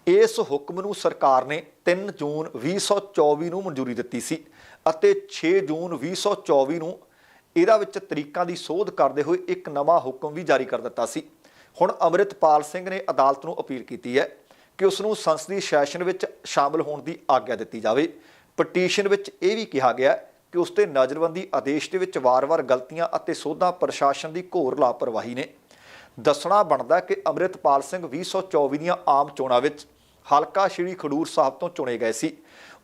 ਇਸ ਹੁਕਮ ਨੂੰ ਸਰਕਾਰ ਨੇ 3 ਜੂਨ 2024 ਨੂੰ ਮਨਜ਼ੂਰੀ ਦਿੱਤੀ ਸੀ ਅਤੇ 6 ਜੂਨ 2024 ਨੂੰ ਇਹਦਾ ਵਿੱਚ ਤਰੀਕਾਂ ਦੀ ਸੋਧ ਕਰਦੇ ਹੋਏ ਇੱਕ ਨਵਾਂ ਹੁਕਮ ਵੀ ਜਾਰੀ ਕਰ ਦਿੱਤਾ ਸੀ। ਹੁਣ ਅੰਮ੍ਰਿਤਪਾਲ ਸਿੰਘ ਨੇ ਅਦਾਲਤ ਨੂੰ ਅਪੀਲ ਕੀਤੀ ਹੈ ਕਿ ਉਸ ਨੂੰ ਸੰਸਦੀ ਸੈਸ਼ਨ ਵਿੱਚ ਸ਼ਾਮਲ ਹੋਣ ਦੀ ਆਗਿਆ ਦਿੱਤੀ ਜਾਵੇ। ਪਟੀਸ਼ਨ ਵਿੱਚ ਇਹ ਵੀ ਕਿਹਾ ਗਿਆ ਕਿ ਉਸ ਤੇ ਨਜ਼ਰਬੰਦੀ ਆਦੇਸ਼ ਦੇ ਵਿੱਚ ਵਾਰ-ਵਾਰ ਗਲਤੀਆਂ ਅਤੇ ਸੋਧਾਂ ਪ੍ਰਸ਼ਾਸਨ ਦੀ ਘੋਰ ਲਾਪਰਵਾਹੀ ਨੇ। ਦੱਸਣਾ ਬਣਦਾ ਕਿ ਅੰਮ੍ਰਿਤਪਾਲ ਸਿੰਘ 2024 ਦੀਆਂ ਆਮ ਚੋਣਾਂ ਵਿੱਚ ਹਲਕਾ ਸ਼੍ਰੀ ਖਡੂਰ ਸਾਹਿਬ ਤੋਂ ਚੁਣੇ ਗਏ ਸੀ।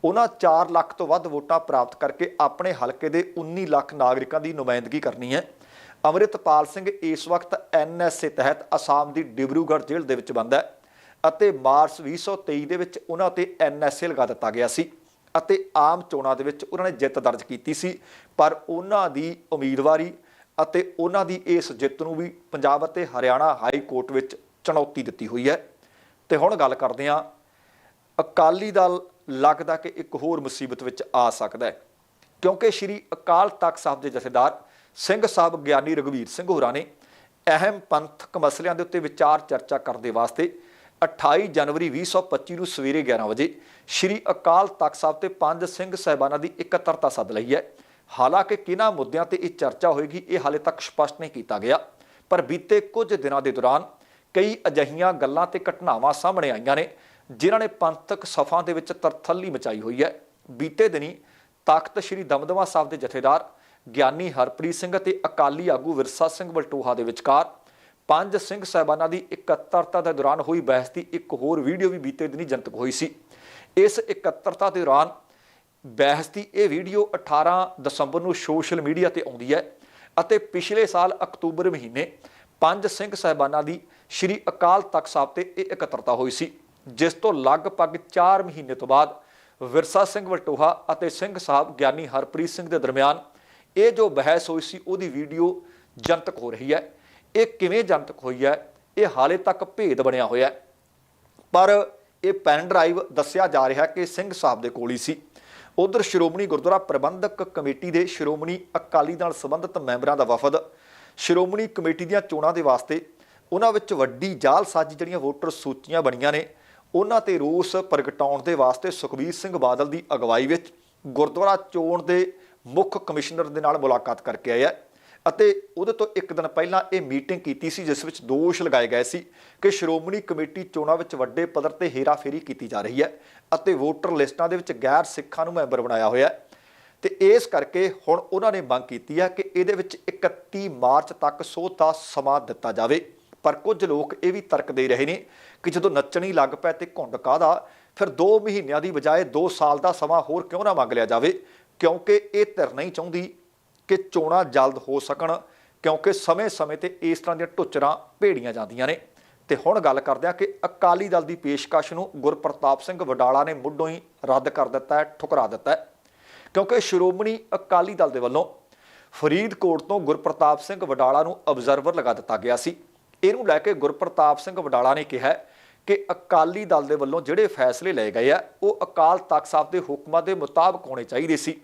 ਉਹਨਾਂ 4 ਲੱਖ ਤੋਂ ਵੱਧ ਵੋਟਾਂ ਪ੍ਰਾਪਤ ਕਰਕੇ ਆਪਣੇ ਹਲਕੇ ਦੇ 19 ਲੱਖ ਨਾਗਰਿਕਾਂ ਦੀ ਨੁਮਾਇੰਦਗੀ ਕਰਨੀ ਹੈ। ਅੰਮ੍ਰਿਤਪਾਲ ਸਿੰਘ ਇਸ ਵਕਤ ਐਨਐਸਏ ਤਹਿਤ ਅਸਾਮ ਦੀ ਡਿਬਰੂਗੜ੍ਹ ਜੇਲ੍ਹ ਦੇ ਵਿੱਚ ਬੰਦ ਹੈ। ਅਤੇ ਮਾਰਚ 2023 ਦੇ ਵਿੱਚ ਉਹਨਾਂ ਤੇ ਐਨਐਸਏ ਲਗਾ ਦਿੱਤਾ ਗਿਆ ਸੀ ਅਤੇ ਆਮ ਚੋਣਾਂ ਦੇ ਵਿੱਚ ਉਹਨਾਂ ਨੇ ਜਿੱਤ ਦਰਜ ਕੀਤੀ ਸੀ। ਪਰ ਉਹਨਾਂ ਦੀ ਉਮੀਦਵਾਰੀ ਅਤੇ ਉਹਨਾਂ ਦੀ ਇਸ ਜਿੱਤ ਨੂੰ ਵੀ ਪੰਜਾਬ ਅਤੇ ਹਰਿਆਣਾ ਹਾਈ ਕੋਰਟ ਵਿੱਚ ਚੁਣੌਤੀ ਦਿੱਤੀ ਹੋਈ ਹੈ। ਤੇ ਹੁਣ ਗੱਲ ਕਰਦੇ ਹਾਂ। ਅਕਾਲੀ ਦਲ ਲੱਗਦਾ ਕਿ ਇੱਕ ਹੋਰ ਮੁਸੀਬਤ ਵਿੱਚ ਆ ਸਕਦਾ ਹੈ। ਕਿਉਂਕਿ ਸ਼੍ਰੀ ਅਕਾਲ ਤਖਤ ਸਾਹਿਬ ਦੇ ਜਥੇਦਾਰ ਸਿੰਘ ਸਾਹਿਬ ਗਿਆਨੀ ਰਗਵੀਰ ਸਿੰਘ ਹੋਰਾਂ ਨੇ ਅਹਿਮ ਪੰਥਕ ਮਸਲਿਆਂ ਦੇ ਉੱਤੇ ਵਿਚਾਰ ਚਰਚਾ ਕਰਨ ਦੇ ਵਾਸਤੇ 28 ਜਨਵਰੀ 2025 ਨੂੰ ਸਵੇਰੇ 11 ਵਜੇ ਸ਼੍ਰੀ ਅਕਾਲ ਤਖਤ ਸਾਹਿਬ ਤੇ ਪੰਜ ਸਿੰਘ ਸਹਿਬਾਨਾਂ ਦੀ ਇਕੱਤਰਤਾ ਸੱਦ ਲਈ ਹੈ। ਹਾਲਾਂਕਿ ਕਿਹਨਾਂ ਮੁੱਦਿਆਂ ਤੇ ਇਹ ਚਰਚਾ ਹੋਏਗੀ, ਇਹ ਹਾਲੇ ਤੱਕ ਸਪਸ਼ਟ ਨਹੀਂ ਕੀਤਾ ਗਿਆ। ਪਰ ਬੀਤੇ ਕੁਝ ਦਿਨਾਂ ਦੇ ਦੌਰਾਨ ਕਈ ਅਜਹੀਆਂ ਗੱਲਾਂ ਤੇ ਘਟਨਾਵਾਂ ਸਾਹਮਣੇ ਆਈਆਂ ਨੇ, ਜਿਨ੍ਹਾਂ ਨੇ ਪੰਥਕ ਸਫਾਂ ਦੇ ਵਿੱਚ ਤਰਥੱਲੀ ਮਚਾਈ ਹੋਈ ਹੈ। ਬੀਤੇ ਦਿਨੀ ਤਖਤ ਸ੍ਰੀ ਦਮਦਮਾ ਸਾਹਿਬ ਦੇ ਜਥੇਦਾਰ ਗਿਆਨੀ ਹਰਪ੍ਰੀਤ ਸਿੰਘ ਅਤੇ ਅਕਾਲੀ ਆਗੂ ਵਿਰਸਾ ਸਿੰਘ ਬਲਟੋਹਾ ਦੇ ਵਿਚਕਾਰ ਪੰਜ ਸਿੰਘ ਸਾਹਿਬਾਨਾਂ ਦੀ ਇਕੱਤਰਤਾ ਦੇ ਦੌਰਾਨ ਹੋਈ ਬਹਿਸ ਦੀ ਇੱਕ ਹੋਰ ਵੀਡੀਓ ਵੀ ਬੀਤੇ ਦਿਨੀ ਜਨਤਕ ਹੋਈ ਸੀ। ਇਸ ਇਕੱਤਰਤਾ ਦੇ ਦੌਰਾਨ ਬਹਿਸ ਦੀ ਇਹ ਵੀਡੀਓ 18 ਦਸੰਬਰ ਨੂੰ ਸੋਸ਼ਲ ਮੀਡੀਆ ਤੇ ਆਉਂਦੀ ਹੈ ਅਤੇ ਪਿਛਲੇ ਸਾਲ ਅਕਤੂਬਰ ਮਹੀਨੇ ਪੰਜ ਸਿੰਘ ਸਾਹਿਬਾਨਾਂ ਦੀ ਸ਼੍ਰੀ ਅਕਾਲ ਤਖਤ ਸਾਹਿਬ ਤੇ ਇਹ ਇਕੱਤਰਤਾ ਹੋਈ ਸੀ, ਜਿਸ ਤੋਂ ਲਗਭਗ 4 ਮਹੀਨੇ ਤੋਂ ਬਾਅਦ ਵਿਰਸਾ ਸਿੰਘ ਵਟੋਹਾ ਅਤੇ ਸਿੰਘ ਸਾਹਿਬ ਗਿਆਨੀ ਹਰਪ੍ਰੀਤ ਸਿੰਘ ਦੇ ਦਰਮਿਆਨ ਇਹ ਜੋ ਬਹਿਸ ਹੋਈ ਸੀ, ਉਹਦੀ ਵੀਡੀਓ ਜਨਤਕ ਹੋ ਰਹੀ ਹੈ। ਇਹ ਕਿਵੇਂ ਜਨਤਕ ਹੋਈ ਹੈ? ਇਹ ਹਾਲੇ ਤੱਕ ਭੇਦ ਬਣਿਆ ਹੋਇਆ ਹੈ। ਪਰ ਇਹ ਪੈਨ ਡਰਾਈਵ ਦੱਸਿਆ ਜਾ ਰਿਹਾ ਕਿ ਸਿੰਘ ਸਾਹਿਬ ਦੇ ਕੋਲ ਹੀ ਸੀ। ਉਧਰ ਸ਼੍ਰੋਮਣੀ ਗੁਰਦੁਆਰਾ ਪ੍ਰਬੰਧਕ ਕਮੇਟੀ ਦੇ ਸ਼੍ਰੋਮਣੀ ਅਕਾਲੀ ਦਲ ਸੰਬੰਧਿਤ ਮੈਂਬਰਾਂ ਦਾ ਵਫਦ, ਸ਼੍ਰੋਮਣੀ ਕਮੇਟੀ ਦੀਆਂ ਚੋਣਾਂ ਦੇ ਵਾਸਤੇ ਉਹਨਾਂ ਵਿੱਚ ਵੱਡੀ ਜਾਲਸਾਜ਼ੀ ਜਿਹੜੀਆਂ ਵੋਟਰ ਸੂਚੀਆਂ ਬਣੀਆਂ ਨੇ, ਉਹਨਾਂ ਤੇ ਰੋਸ ਪ੍ਰਗਟਾਉਣ ਦੇ ਵਾਸਤੇ ਸੁਖਬੀਰ ਸਿੰਘ ਬਾਦਲ ਦੀ ਅਗਵਾਈ ਵਿੱਚ ਗੁਰਦੁਆਰਾ ਚੋਣ ਦੇ ਮੁੱਖ ਕਮਿਸ਼ਨਰ ਦੇ ਨਾਲ ਮੁਲਾਕਾਤ ਕਰਕੇ ਆਇਆ ਅਤੇ ਉਹਦੇ ਤੋਂ ਇੱਕ ਦਿਨ ਪਹਿਲਾਂ ਇਹ ਮੀਟਿੰਗ ਕੀਤੀ ਸੀ, ਜਿਸ ਵਿੱਚ ਦੋਸ਼ ਲਗਾਏ ਗਏ ਸੀ ਕਿ ਸ਼੍ਰੋਮਣੀ ਕਮੇਟੀ ਚੋਣਾਂ ਵਿੱਚ ਵੱਡੇ ਪੱਧਰ ਤੇ ਹੇਰਾਫੇਰੀ ਕੀਤੀ ਜਾ ਰਹੀ ਹੈ ਅਤੇ ਵੋਟਰ ਲਿਸਟਾਂ ਦੇ ਵਿੱਚ ਗੈਰ ਸਿੱਖਾਂ ਨੂੰ ਮੈਂਬਰ ਬਣਾਇਆ ਹੋਇਆ ਹੈ। ਤੇ ਇਸ ਕਰਕੇ ਹੁਣ ਉਹਨਾਂ ਨੇ ਮੰਗ ਕੀਤੀ ਹੈ ਕਿ ਇਹਦੇ ਵਿੱਚ 31 ਮਾਰਚ ਤੱਕ ਸੋਧ ਦਾ ਸਮਾਂ ਦਿੱਤਾ ਜਾਵੇ। ਪਰ ਕੁਝ ਲੋਕ ਇਹ ਵੀ ਤਰਕ ਦੇ ਰਹੇ ਨੇ ਕਿ ਜਦੋਂ ਨੱਚਣੀ ਲੱਗ ਪਏ ਤੇ ਘੁੰਡ ਕਾਹਦਾ, ਫਿਰ 2 ਮਹੀਨਿਆਂ ਦੀ ਬਜਾਏ 2 ਸਾਲ ਦਾ ਸਮਾਂ ਹੋਰ ਕਿਉਂ ਨਾ ਮੰਗ ਲਿਆ ਜਾਵੇ? ਕਿਉਂਕਿ ਇਹ ਧਿਰ ਨਹੀਂ ਚਾਹੁੰਦੀ ਕਿ ਚੋਣਾਂ ਜਲਦ ਹੋ ਸਕਣ, ਕਿਉਂਕਿ ਸਮੇਂ-ਸਮੇਂ ਤੇ ਇਸ ਤਰ੍ਹਾਂ ਦੀਆਂ ਢੁੱਚਰਾਂ ਭੇੜੀਆਂ ਜਾਂਦੀਆਂ ਨੇ। ਤੇ ਹੁਣ ਗੱਲ ਕਰਦੇ ਹਾਂ ਕਿ ਅਕਾਲੀ ਦਲ ਦੀ ਪੇਸ਼ਕਸ਼ ਨੂੰ ਗੁਰਪ੍ਰਤਾਪ ਸਿੰਘ ਵਡਾਲਾ ਨੇ ਮੁੱਢੋਂ ਹੀ ਰੱਦ ਕਰ ਦਿੱਤਾ ਹੈ, ਠੁਕਰਾ ਦਿੱਤਾ ਹੈ। ਕਿਉਂਕਿ ਸ਼੍ਰੋਮਣੀ ਅਕਾਲੀ ਦਲ ਦੇ ਵੱਲੋਂ ਫਰੀਦਕੋਟ ਤੋਂ ਗੁਰਪ੍ਰਤਾਪ ਸਿੰਘ ਵਡਾਲਾ ਨੂੰ ਅਬਜ਼ਰਵਰ ਲਗਾ ਦਿੱਤਾ ਗਿਆ ਸੀ। ਇਹਨੂੰ ਲੈ ਕੇ ਗੁਰਪ੍ਰਤਾਪ ਸਿੰਘ ਵਡਾਲਾ ਨੇ ਕਿਹਾ ਕਿ ਅਕਾਲੀ ਦਲ ਦੇ ਵੱਲੋਂ ਜਿਹੜੇ ਫੈਸਲੇ ਲਏ ਗਏ ਆ, ਉਹ ਅਕਾਲ ਤਖਤ ਸਾਹਿਬ ਦੇ ਹੁਕਮਾਂ ਦੇ ਮੁਤਾਬਕ ਹੋਣੇ ਚਾਹੀਦੇ ਸੀ।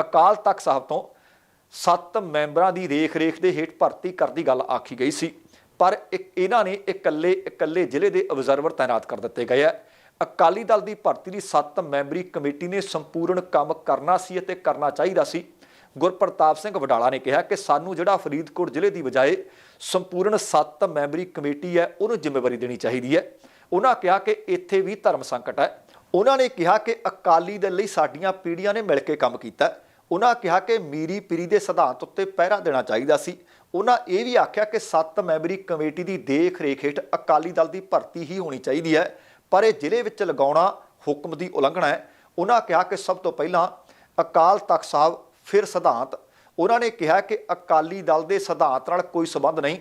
ਅਕਾਲ ਤਖਤ ਸਾਹਿਬ ਤੋਂ ਸੱਤ ਮੈਂਬਰਾਂ ਦੀ ਰੇਖ-ਰੇਖ ਦੇ ਹੇਠ ਭਰਤੀ ਕਰਦੀ ਗੱਲ ਆਖੀ ਗਈ ਸੀ। ਪਰ ਇੱਕ ਇਹਨਾਂ ਨੇ ਇਕੱਲੇ ਇਕੱਲੇ ਜ਼ਿਲ੍ਹੇ ਦੇ ਅਬਜ਼ਰਵਰ ਤਾਇਨਾਤ ਕਰ ਦਿੱਤੇ ਗਏ ਆ। ਅਕਾਲੀ ਦਲ ਦੀ ਭਰਤੀ ਦੀ ਸੱਤ ਮੈਂਬਰੀ ਕਮੇਟੀ ਨੇ ਸੰਪੂਰਨ ਕੰਮ ਕਰਨਾ ਸੀ ਅਤੇ ਕਰਨਾ ਚਾਹੀਦਾ ਸੀ। ਗੁਰਪ੍ਰਤਾਪ ਸਿੰਘ ਵਡਾਲਾ ਨੇ ਕਿਹਾ ਕਿ ਸਾਨੂੰ ਜਿਹੜਾ ਫਰੀਦਕੋਟ ਜ਼ਿਲ੍ਹੇ ਦੀ ਬਜਾਏ ਸੰਪੂਰਨ ਸੱਤ ਮੈਂਬਰੀ ਕਮੇਟੀ ਹੈ, ਉਹਨੂੰ ਜ਼ਿੰਮੇਵਾਰੀ ਦੇਣੀ ਚਾਹੀਦੀ ਹੈ। ਉਹਨਾਂ ਕਿਹਾ ਕਿ ਇੱਥੇ ਵੀ ਧਰਮ ਸੰਕਟ ਹੈ। ਉਹਨਾਂ ਨੇ ਕਿਹਾ ਕਿ ਅਕਾਲੀ ਦਲ ਲਈ ਸਾਡੀਆਂ ਪੀੜ੍ਹੀਆਂ ਨੇ ਮਿਲ ਕੇ ਕੰਮ ਕੀਤਾ। ਉਹਨਾਂ ਕਿਹਾ ਕਿ ਮੀਰੀ ਪੀਰੀ ਦੇ ਸਿਧਾਂਤ ਉੱਤੇ ਪਹਿਰਾ ਦੇਣਾ ਚਾਹੀਦਾ ਸੀ। ਉਹਨਾਂ ਇਹ ਵੀ ਆਖਿਆ ਕਿ ਸੱਤ ਮੈਂਬਰੀ ਕਮੇਟੀ ਦੀ ਦੇਖ ਰੇਖ ਹੇਠ ਅਕਾਲੀ ਦਲ ਦੀ ਭਰਤੀ ਹੀ ਹੋਣੀ ਚਾਹੀਦੀ ਹੈ, ਪਰ ਇਹ ਜ਼ਿਲ੍ਹੇ ਵਿੱਚ ਲਗਾਉਣਾ ਹੁਕਮ ਦੀ ਉਲੰਘਣਾ ਹੈ। ਉਹਨਾਂ ਕਿਹਾ ਕਿ ਸਭ ਤੋਂ ਪਹਿਲਾਂ ਅਕਾਲ ਤਖਤ ਸਾਹਿਬ, ਫਿਰ ਸਿਧਾਂਤ। ਉਹਨਾਂ ਨੇ ਕਿਹਾ ਕਿ ਅਕਾਲੀ ਦਲ ਦੇ ਸਿਧਾਂਤ ਨਾਲ ਕੋਈ ਸਬੰਧ ਨਹੀਂ।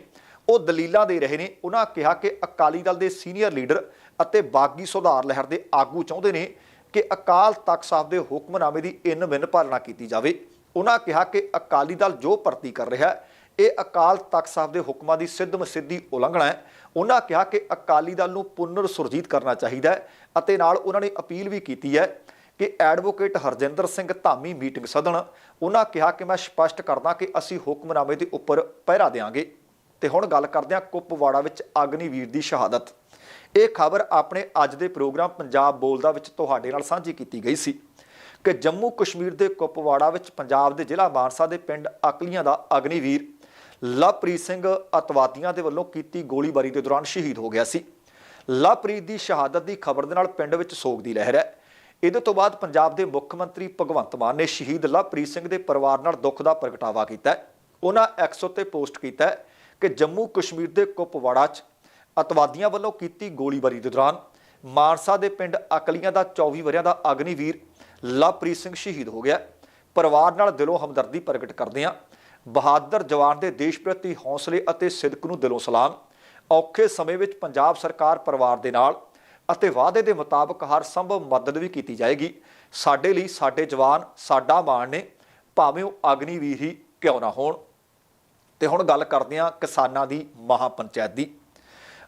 ਉਹ ਦਲੀਲਾਂ ਦੇ ਰਹੇ ਨੇ। ਉਹਨਾਂ ਕਿਹਾ ਕਿ ਅਕਾਲੀ ਦਲ ਦੇ ਸੀਨੀਅਰ ਲੀਡਰ ਅਤੇ ਬਾਗੀ ਸੁਧਾਰ ਲਹਿਰ ਦੇ ਆਗੂ ਚਾਹੁੰਦੇ ਨੇ ਕਿ ਅਕਾਲ ਤਖਤ ਸਾਹਿਬ ਦੇ ਹੁਕਮਨਾਮੇ ਦੀ ਇਨ ਬਿਨ ਪਾਲਣਾ ਕੀਤੀ ਜਾਵੇ। ਉਹਨਾਂ ਕਿਹਾ ਕਿ ਅਕਾਲੀ ਦਲ ਜੋ ਭਰਤੀ ਕਰ ਰਿਹਾ ਹੈ, ਇਹ ਅਕਾਲ ਤਖਤ ਸਾਹਿਬ ਦੇ ਹੁਕਮਾਂ ਦੀ ਸਿੱਧ ਮਸਿੱਧੀ ਉਲੰਘਣਾ ਹੈ। ਉਹਨਾਂ ਕਿਹਾ ਕਿ ਅਕਾਲੀ ਦਲ ਨੂੰ ਪੁਨਰ ਸੁਰਜੀਤ ਕਰਨਾ ਚਾਹੀਦਾ ਹੈ ਅਤੇ ਨਾਲ ਉਹਨਾਂ ਨੇ ਅਪੀਲ ਵੀ ਕੀਤੀ ਹੈ ਕਿ ਐਡਵੋਕੇਟ ਹਰਜਿੰਦਰ ਸਿੰਘ ਧਾਮੀ ਮੀਟਿੰਗ ਸੱਦਣ। ਉਹਨਾਂ ਕਿਹਾ ਕਿ ਮੈਂ ਸਪਸ਼ਟ ਕਰਦਾ ਕਿ ਅਸੀਂ ਹੁਕਮਨਾਮੇ ਦੇ ਉੱਪਰ ਪਹਿਰਾ ਦੇਵਾਂਗੇ ਤੇ ਹੁਣ ਗੱਲ ਕਰਦੇ ਹਾਂ ਕੁੱਪਵਾੜਾ ਵਿੱਚ ਅਗਨੀਵੀਰ ਦੀ ਸ਼ਹਾਦਤ। ਇਹ ਖਬਰ ਆਪਣੇ ਅੱਜ ਦੇ ਪ੍ਰੋਗਰਾਮ ਪੰਜਾਬ ਬੋਲਦਾ ਵਿੱਚ ਤੁਹਾਡੇ ਨਾਲ ਸਾਂਝੀ ਕੀਤੀ ਗਈ ਸੀ ਕਿ ਜੰਮੂ ਕਸ਼ਮੀਰ ਦੇ ਕੁਪਵਾੜਾ ਵਿੱਚ ਪੰਜਾਬ ਦੇ ਜ਼ਿਲ੍ਹਾ ਮਾਨਸਾ ਦੇ ਪਿੰਡ ਅਕਲੀਆਂ ਦਾ ਅਗਨੀਵੀਰ ਲਵਪ੍ਰੀਤ ਸਿੰਘ ਅਤਵਾਦੀਆਂ ਦੇ ਵੱਲੋਂ ਕੀਤੀ ਗੋਲੀਬਾਰੀ ਦੇ ਦੌਰਾਨ ਸ਼ਹੀਦ ਹੋ ਗਿਆ ਸੀ। ਲਵਪ੍ਰੀਤ ਦੀ ਸ਼ਹਾਦਤ ਦੀ ਖਬਰ ਦੇ ਨਾਲ ਪਿੰਡ ਵਿੱਚ ਸੋਗ ਦੀ ਲਹਿਰ ਹੈ। ਇਹਦੇ ਤੋਂ ਬਾਅਦ ਪੰਜਾਬ ਦੇ ਮੁੱਖ ਮੰਤਰੀ ਭਗਵੰਤ ਮਾਨ ਨੇ ਸ਼ਹੀਦ ਲਵਪ੍ਰੀਤ ਸਿੰਘ ਦੇ ਪਰਿਵਾਰ ਨਾਲ ਦੁੱਖ ਦਾ ਪ੍ਰਗਟਾਵਾ ਕੀਤਾ। ਉਹਨਾਂ ਐਕਸ 'ਤੇ ਪੋਸਟ ਕੀਤਾ ਕਿ ਜੰਮੂ ਕਸ਼ਮੀਰ ਦੇ ਕੁਪਵਾੜਾ 'ਚ ਅਤਵਾਦੀਆਂ ਵੱਲੋਂ ਕੀਤੀ ਗੋਲੀਬਾਰੀ ਦੇ ਦੌਰਾਨ ਮਾਨਸਾ ਦੇ ਪਿੰਡ ਅਕਲੀਆਂ ਦਾ 24 ਵਰਿਆਂ ਦਾ ਅਗਨੀਵੀਰ ਲਵਪ੍ਰੀਤ ਸਿੰਘ ਸ਼ਹੀਦ ਹੋ ਗਿਆ। ਪਰਿਵਾਰ ਨਾਲ ਦਿਲੋਂ ਹਮਦਰਦੀ ਪ੍ਰਗਟ ਕਰਦੇ ਹਾਂ। ਬਹਾਦਰ ਜਵਾਨ ਦੇ ਦੇਸ਼ ਪ੍ਰਤੀ ਹੌਸਲੇ ਅਤੇ ਸਿਦਕ ਨੂੰ ਦਿਲੋਂ ਸਲਾਮ। ਔਖੇ ਸਮੇਂ ਵਿੱਚ ਪੰਜਾਬ ਸਰਕਾਰ ਪਰਿਵਾਰ ਦੇ ਨਾਲ ਅਤੇ ਵਾਅਦੇ ਦੇ ਮੁਤਾਬਕ ਹਰ ਸੰਭਵ ਮਦਦ ਵੀ ਕੀਤੀ ਜਾਏਗੀ। ਸਾਡੇ ਲਈ ਸਾਡੇ ਜਵਾਨ, ਸਾਡਾ ਮਾਣ ਨੇ। ਭਾਵੇਂ ਉਹ ਅਗਨੀਵੀਰ ਹੀ ਕਿਉਂ ਨਾ ਹੋਣ। ਤੇ ਹੁਣ ਗੱਲ ਕਰਦੇ ਹਾਂ ਕਿਸਾਨਾਂ ਦੀ ਮਹਾਪੰਚਾਇਤ ਦੀ।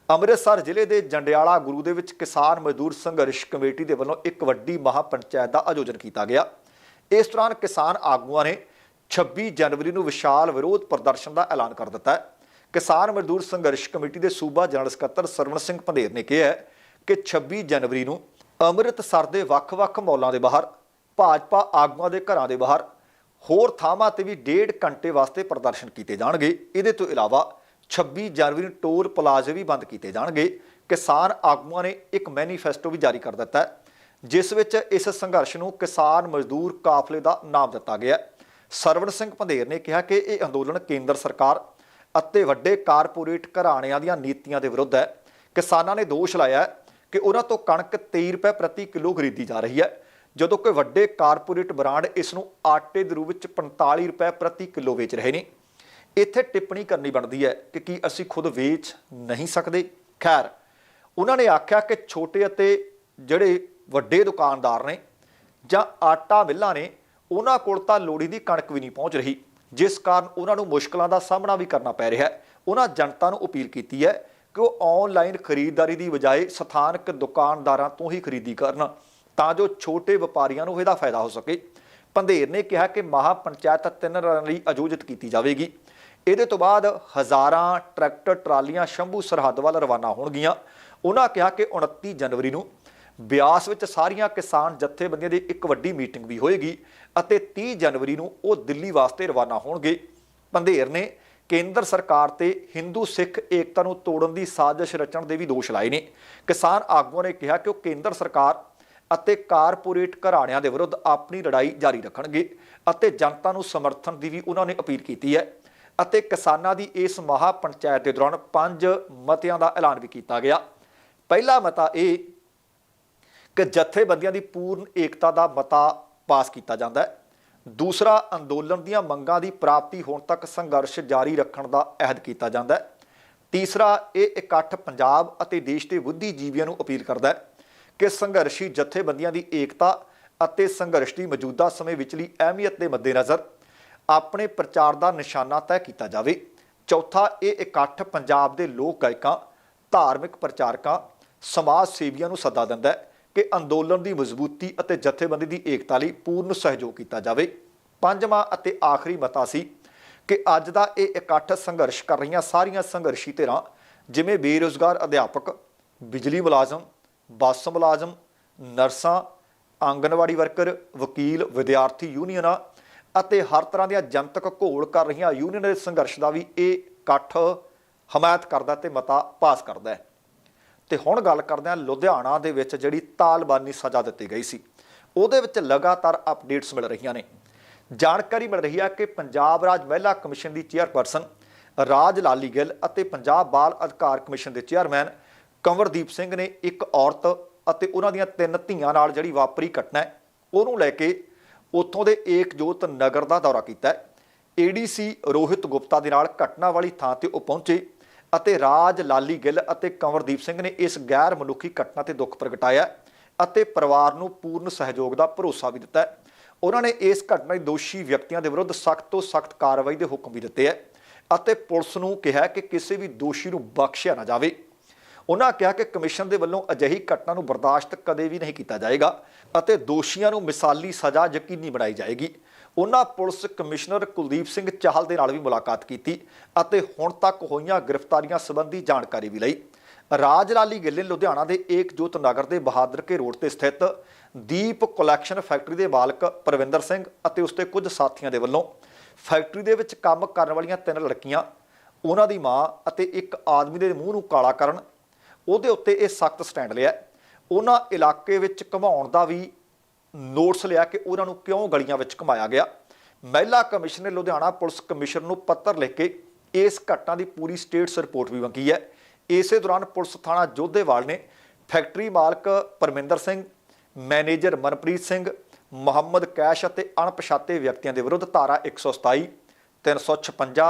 ਅੰਮ੍ਰਿਤਸਰ ਜ਼ਿਲ੍ਹੇ ਦੇ ਜੰਡਿਆਲਾ ਗੁਰੂ ਦੇ ਵਿੱਚ ਕਿਸਾਨ ਮਜ਼ਦੂਰ ਸੰਘਰਸ਼ ਕਮੇਟੀ ਦੇ ਵੱਲੋਂ ਇੱਕ ਵੱਡੀ ਮਹਾਪੰਚਾਇਤ ਦਾ ਆਯੋਜਨ ਕੀਤਾ ਗਿਆ। ਇਸ ਦੌਰਾਨ ਕਿਸਾਨ ਆਗੂਆਂ ਨੇ 26 ਜਨਵਰੀ ਨੂੰ ਵਿਸ਼ਾਲ ਵਿਰੋਧ ਪ੍ਰਦਰਸ਼ਨ ਦਾ ਐਲਾਨ ਕਰ ਦਿੱਤਾ ਹੈ। ਕਿਸਾਨ ਮਜ਼ਦੂਰ ਸੰਘਰਸ਼ ਕਮੇਟੀ ਦੇ ਸੂਬਾ ਜਨਰਲ ਸਕੱਤਰ ਸਰਵਣ ਸਿੰਘ ਪੰਧੇਰ ਨੇ ਕਿਹਾ ਕਿ 26 ਜਨਵਰੀ ਨੂੰ ਅੰਮ੍ਰਿਤਸਰ ਦੇ ਵੱਖ-ਵੱਖ ਮੌਲਾਂ ਦੇ ਬਾਹਰ, ਭਾਜਪਾ ਆਗੂਆਂ ਦੇ ਘਰਾਂ ਦੇ ਬਾਹਰ ਹੋਰ ਥਾਵਾਂ ਤੇ ਵੀ ਡੇਢ ਘੰਟੇ ਵਾਸਤੇ ਪ੍ਰਦਰਸ਼ਨ ਕੀਤੇ ਜਾਣਗੇ। ਇਹਦੇ ਤੋਂ ਇਲਾਵਾ 26 ਜਨਵਰੀ ਨੂੰ ਟੋਲ ਪਲਾਜ਼ੇ ਵੀ ਬੰਦ ਕੀਤੇ ਜਾਣਗੇ। ਕਿਸਾਨ ਆਗੂਆਂ ਨੇ ਇੱਕ ਮੈਨੀਫੈਸਟੋ ਵੀ ਜਾਰੀ ਕਰ ਦਿੱਤਾ ਹੈ, ਜਿਸ ਵਿੱਚ ਇਸ ਸੰਘਰਸ਼ ਨੂੰ ਕਿਸਾਨ ਮਜ਼ਦੂਰ ਕਾਫਲੇ ਦਾ ਨਾਮ ਦਿੱਤਾ ਗਿਆ ਸਰਵਣ ਸਿੰਘ ਪੰਧੇਰ ਨੇ ਕਿਹਾ ਕਿ ਇਹ ਅੰਦੋਲਨ ਕੇਂਦਰ ਸਰਕਾਰ ਅਤੇ ਵੱਡੇ ਕਾਰਪੋਰੇਟ ਘਰਾਣਿਆਂ ਦੀਆਂ ਨੀਤੀਆਂ ਦੇ ਵਿਰੁੱਧ ਹੈ। ਕਿਸਾਨਾਂ ਨੇ ਦੋਸ਼ ਲਾਇਆ ਕਿ ਉਹਨਾਂ ਤੋਂ ਕਣਕ 23 ਰੁਪਏ ਪ੍ਰਤੀ ਕਿਲੋ ਖਰੀਦੀ ਜਾ ਰਹੀ ਹੈ, ਜਦੋਂ ਕਿ ਵੱਡੇ ਕਾਰਪੋਰੇਟ ਬ੍ਰਾਂਡ ਇਸ ਨੂੰ ਆਟੇ ਦੇ ਰੂਪ ਵਿੱਚ 45 ਰੁਪਏ ਪ੍ਰਤੀ ਕਿਲੋ ਵੇਚ ਰਹੇ ਨੇ। ਇੱਥੇ ਟਿੱਪਣੀ ਕਰਨੀ ਬਣਦੀ ਹੈ ਕਿ ਕੀ ਅਸੀਂ ਖੁਦ ਵੇਚ ਨਹੀਂ ਸਕਦੇ? ਖੈਰ, ਉਹਨਾਂ ਨੇ ਆਖਿਆ ਕਿ ਛੋਟੇ ਅਤੇ ਜਿਹੜੇ ਵੱਡੇ ਦੁਕਾਨਦਾਰ ਨੇ ਜਾਂ ਆਟਾ ਮਿੱਲਾਂ ਨੇ, ਉਹਨਾਂ ਕੋਲ ਤਾਂ ਲੋੜੀ ਦੀ ਕਣਕ ਵੀ ਨਹੀਂ ਪਹੁੰਚ ਰਹੀ, ਜਿਸ ਕਾਰਨ ਉਹਨਾਂ ਨੂੰ ਮੁਸ਼ਕਲਾਂ ਦਾ ਸਾਹਮਣਾ ਵੀ ਕਰਨਾ ਪੈ ਰਿਹਾ ਹੈ। ਉਹਨਾਂ ਜਨਤਾ ਨੂੰ ਅਪੀਲ ਕੀਤੀ ਹੈ ਕਿ ਉਹ ਆਨਲਾਈਨ ਖਰੀਦਦਾਰੀ ਦੀ ਬਜਾਏ ਸਥਾਨਕ ਦੁਕਾਨਦਾਰਾਂ ਤੋਂ ਹੀ ਖਰੀਦੀ ਕਰਨ, ਤਾਂ ਜੋ ਛੋਟੇ ਵਪਾਰੀਆਂ ਨੂੰ ਇਹਦਾ ਫਾਇਦਾ ਹੋ ਸਕੇ। ਪੰਧੇਰ ਨੇ ਕਿਹਾ ਕਿ ਮਹਾ ਪੰਚਾਇਤ ਤਿੰਨ ਦਿਨਾਂ ਲਈ ਆਯੋਜਿਤ ਕੀਤੀ ਜਾਵੇਗੀ। ਇਹਦੇ ਤੋਂ ਬਾਅਦ ਹਜ਼ਾਰਾਂ ਟਰੈਕਟਰ, ਟਰਾਲੀਆਂ ਸ਼ੰਭੂ ਸਰਹੱਦ ਵੱਲ ਰਵਾਨਾ ਹੋਣਗੀਆਂ। ਉਹਨਾਂ ਕਿਹਾ ਕਿ 29 ਜਨਵਰੀ ਨੂੰ ਬਿਆਸ ਵਿੱਚ ਸਾਰੀਆਂ ਕਿਸਾਨ ਜਥੇਬੰਦੀਆਂ ਦੀ ਇੱਕ ਵੱਡੀ ਮੀਟਿੰਗ ਵੀ ਹੋਏਗੀ ਅਤੇ 30 ਜਨਵਰੀ ਨੂੰ ਉਹ ਦਿੱਲੀ ਵਾਸਤੇ ਰਵਾਨਾ ਹੋਣਗੇ। ਪੰਧੇਰ ਨੇ ਕੇਂਦਰ ਸਰਕਾਰ ਤੇ ਹਿੰਦੂ ਸਿੱਖ ਏਕਤਾ ਨੂੰ ਤੋੜਨ ਦੀ ਸਾਜ਼ਿਸ਼ ਰਚਣ ਦੇ ਵੀ ਦੋਸ਼ ਲਾਏ ਨੇ। ਕਿਸਾਨ ਆਗੂਆਂ ਨੇ ਕਿਹਾ ਕਿ ਉਹ ਕੇਂਦਰ ਸਰਕਾਰ ਅਤੇ ਕਾਰਪੋਰੇਟ ਘਰਾਣਿਆਂ ਦੇ ਵਿਰੁੱਧ ਆਪਣੀ ਲੜਾਈ ਜਾਰੀ ਰੱਖਣਗੇ ਅਤੇ ਜਨਤਾ ਨੂੰ ਸਮਰਥਨ ਦੀ ਵੀ ਉਹਨਾਂ ਨੇ ਅਪੀਲ ਕੀਤੀ ਹੈ। ਅਤੇ ਕਿਸਾਨਾਂ ਦੀ ਇਸ ਮਹਾ ਪੰਚਾਇਤ ਦੇ ਦੌਰਾਨ ਪੰਜ ਮਤਿਆਂ ਦਾ ਐਲਾਨ ਵੀ ਕੀਤਾ ਗਿਆ। ਪਹਿਲਾ ਮਤਾ ਇਹ ਕਿ ਜਥੇਬੰਦੀਆਂ ਦੀ ਪੂਰਨ ਏਕਤਾ ਦਾ ਮਤਾ ਪਾਸ ਕੀਤਾ ਜਾਂਦਾ ਹੈ। ਦੂਸਰਾ, ਅੰਦੋਲਨ ਦੀਆਂ ਮੰਗਾਂ ਦੀ ਪ੍ਰਾਪਤੀ ਹੋਣ ਤੱਕ ਸੰਘਰਸ਼ ਜਾਰੀ ਰੱਖਣ ਦਾ ਅਹਿਦ ਕੀਤਾ ਜਾਂਦਾ ਹੈ। ਤੀਸਰਾ, ਇਹ ਇਕੱਠ ਪੰਜਾਬ ਅਤੇ ਦੇਸ਼ ਦੇ ਬੁੱਧੀਜੀਵੀਆਂ ਨੂੰ ਅਪੀਲ ਕਰਦਾ ਹੈ ਕਿ ਸੰਘਰਸ਼ੀ ਜਥੇਬੰਦੀਆਂ ਦੀ ਏਕਤਾ ਅਤੇ ਸੰਘਰਸ਼ ਦੀ ਮੌਜੂਦਾ ਸਮੇਂ ਵਿਚਲੀ ਅਹਿਮੀਅਤ ਦੇ ਮੱਦੇਨਜ਼ਰ ਆਪਣੇ ਪ੍ਰਚਾਰ ਦਾ ਨਿਸ਼ਾਨਾ ਤੈਅ ਕੀਤਾ ਜਾਵੇ। ਚੌਥਾ, ਇਹ ਇਕੱਠ ਪੰਜਾਬ ਦੇ ਲੋਕ ਗਾਇਕਾਂ, ਧਾਰਮਿਕ ਪ੍ਰਚਾਰਕਾਂ, ਸਮਾਜ ਸੇਵੀਆਂ ਨੂੰ ਸੱਦਾ ਦਿੰਦਾ ਹੈ ਕਿ ਅੰਦੋਲਨ ਦੀ ਮਜ਼ਬੂਤੀ ਅਤੇ ਜਥੇਬੰਦੀ ਦੀ ਏਕਤਾ ਲਈ ਪੂਰਨ ਸਹਿਯੋਗ ਕੀਤਾ ਜਾਵੇ। ਪੰਜਵਾਂ ਅਤੇ ਆਖਰੀ ਮਤਾ ਸੀ ਕਿ ਅੱਜ ਦਾ ਇਹ ਇਕੱਠ ਸੰਘਰਸ਼ ਕਰ ਰਹੀਆਂ ਸਾਰੀਆਂ ਸੰਘਰਸ਼ੀ ਧਿਰਾਂ, ਜਿਵੇਂ ਬੇਰੁਜ਼ਗਾਰ ਅਧਿਆਪਕ, ਬਿਜਲੀ ਮੁਲਾਜ਼ਮ, ਬੱਸ ਮੁਲਾਜ਼ਮ, ਨਰਸਾਂ, ਆਂਗਨਵਾੜੀ ਵਰਕਰ, ਵਕੀਲ, ਵਿਦਿਆਰਥੀ ਯੂਨੀਅਨਾਂ ਅਤੇ ਹਰ ਤਰ੍ਹਾਂ ਦੀਆਂ ਜਨਤਕ ਘੋਲ ਕਰ ਰਹੀਆਂ ਯੂਨੀਅਨ ਦੇ ਸੰਘਰਸ਼ ਦਾ ਵੀ ਇਹ ਇਕੱਠ ਹਮਾਇਤ ਕਰਦਾ ਤੇ ਮਤਾ ਪਾਸ ਕਰਦਾ ਹੈ। ਤੇ ਹੁਣ ਗੱਲ ਕਰਦੇ ਹਾਂ ਲੁਧਿਆਣਾ ਦੇ ਵਿੱਚ ਜਿਹੜੀ ਤਾਲਬਾਨੀ ਸਜ਼ਾ ਦਿੱਤੀ ਗਈ ਸੀ। ਉਹਦੇ ਵਿੱਚ ਲਗਾਤਾਰ ਅਪਡੇਟਸ ਮਿਲ ਰਹੀਆਂ ਨੇ। ਜਾਣਕਾਰੀ ਮਿਲ ਰਹੀ ਹੈ ਕਿ ਪੰਜਾਬ ਰਾਜ ਮਹਿਲਾ ਕਮਿਸ਼ਨ ਦੀ ਚੇਅਰਪਰਸਨ ਰਾਜ ਲਾਲੀ ਗਿੱਲ ਅਤੇ ਪੰਜਾਬ ਬਾਲ ਅਧਿਕਾਰ ਕਮਿਸ਼ਨ ਦੇ ਚੇਅਰਮੈਨ ਕੰਵਰਦੀਪ ਸਿੰਘ ਨੇ ਇੱਕ ਔਰਤ ਅਤੇ ਉਹਨਾਂ ਦੀਆਂ ਤਿੰਨ ਧੀਆਂ ਨਾਲ ਜਿਹੜੀ ਵਾਪਰੀ ਘਟਨਾ ਹੈ, ਉਹਨੂੰ ਲੈ ਕੇ ਉੱਥੋਂ ਦੇ ਏਕਜੋਤ ਨਗਰ ਦਾ ਦੌਰਾ ਕੀਤਾ ਹੈ। ਏਡੀਸੀ ਰੋਹਿਤ ਗੁਪਤਾ ਦੇ ਨਾਲ ਘਟਨਾ ਵਾਲੀ ਥਾਂ ਤੇ ਉਹ ਪਹੁੰਚੇ ਅਤੇ ਰਾਜ ਲਾਲੀ ਗਿੱਲ ਅਤੇ ਕੰਵਰਦੀਪ ਸਿੰਘ ਨੇ ਇਸ ਗੈਰ ਮਨੁੱਖੀ ਘਟਨਾ ਤੇ ਦੁੱਖ ਪ੍ਰਗਟਾਇਆ ਅਤੇ ਪਰਿਵਾਰ ਨੂੰ ਪੂਰਨ ਸਹਿਯੋਗ ਦਾ ਭਰੋਸਾ ਵੀ ਦਿੱਤਾ ਉਹਨਾਂ ਨੇ ਇਸ ਘਟਨਾ ਦੇ ਦੋਸ਼ੀ ਵਿਅਕਤੀਆਂ ਦੇ ਵਿਰੁੱਧ ਸਖਤ ਤੋਂ ਸਖਤ ਕਾਰਵਾਈ ਦੇ ਹੁਕਮ ਵੀ ਦਿੱਤੇ ਹੈ ਅਤੇ ਪੁਲਿਸ ਨੂੰ ਕਿਹਾ ਕਿ ਕਿਸੇ ਵੀ ਦੋਸ਼ੀ ਨੂੰ ਬਖਸ਼ਿਆ ਨਾ ਜਾਵੇ। ਉਹਨਾਂ ਕਿਹਾ ਕਿ ਕਮਿਸ਼ਨ ਦੇ ਵੱਲੋਂ ਅਜਿਹੀ ਘਟਨਾ ਨੂੰ ਬਰਦਾਸ਼ਤ ਕਦੇ ਵੀ ਨਹੀਂ ਕੀਤਾ ਜਾਏਗਾ। ਅਤੇ ਦੋਸ਼ੀਆਂ ਨੂੰ ਮਿਸਾਲੀ ਸਜ਼ਾ ਯਕੀਨੀ ਬਣਾਈ ਜਾਏਗੀ। ਉਹਨਾਂ ਪੁਲਿਸ ਕਮਿਸ਼ਨਰ ਕੁਲਦੀਪ ਸਿੰਘ ਚਾਹਲ ਦੇ ਨਾਲ ਵੀ ਮੁਲਾਕਾਤ ਕੀਤੀ ਅਤੇ ਹੁਣ ਤੱਕ ਹੋਈਆਂ ਗ੍ਰਿਫਤਾਰੀਆਂ ਸੰਬੰਧੀ ਜਾਣਕਾਰੀ ਵੀ ਲਈ। ਰਾਜ ਲਾਲੀ ਗਿੱਲ ਨੇ ਲੁਧਿਆਣਾ ਦੇ ਏਕਜੋਤ ਨਗਰ ਦੇ ਬਹਾਦਰ ਕੇ ਰੋਡ ਤੇ ਸਥਿਤ ਦੀਪ ਕਲੈਕਸ਼ਨ ਫੈਕਟਰੀ ਦੇ ਮਾਲਕ ਪਰਵਿੰਦਰ ਸਿੰਘ ਅਤੇ ਉਸ ਦੇ ਕੁਝ ਸਾਥੀਆਂ ਦੇ ਵੱਲੋਂ ਫੈਕਟਰੀ ਦੇ ਵਿੱਚ ਕੰਮ ਕਰਨ ਵਾਲੀਆਂ ਤਿੰਨ ਲੜਕੀਆਂ ਉਹਨਾਂ ਦੀ ਮਾਂ ਅਤੇ ਇੱਕ ਆਦਮੀ ਦੇ ਮੂੰਹ ਨੂੰ ਕਾਲਾ ਕਰਨ, ਉਹਦੇ ਉੱਤੇ ਇਹ ਸਖਤ ਸਟੈਂਡ ਲਿਆ ਉਹਨਾਂ ਇਲਾਕੇ ਵਿੱਚ ਘਮਾਉਣ ਦਾ ਵੀ ਨੋਟਸ ਲਿਆ ਕਿ ਉਹਨਾਂ ਨੂੰ ਕਿਉਂ ਗਲੀਆਂ ਵਿੱਚ ਘਮਾਇਆ ਗਿਆ। ਮਹਿਲਾ ਕਮਿਸ਼ਨ ਨੇ ਲੁਧਿਆਣਾ ਪੁਲਿਸ ਕਮਿਸ਼ਨ ਨੂੰ ਪੱਤਰ ਲਿਖ ਕੇ ਇਸ ਘਟਨਾ ਦੀ ਪੂਰੀ ਸਟੇਟਸ ਰਿਪੋਰਟ ਵੀ ਮੰਗੀ ਹੈ। ਇਸੇ ਦੌਰਾਨ ਪੁਲਿਸ ਥਾਣਾ ਜੋਧੇਵਾਲ ਨੇ ਫੈਕਟਰੀ ਮਾਲਕ ਪਰਮਿੰਦਰ ਸਿੰਘ, ਮੈਨੇਜਰ ਮਨਪ੍ਰੀਤ ਸਿੰਘ, ਮੁਹੰਮਦ ਕੈਸ਼ ਅਤੇ ਅਣਪਛਾਤੇ ਵਿਅਕਤੀਆਂ ਦੇ ਵਿਰੁੱਧ ਧਾਰਾ 127 356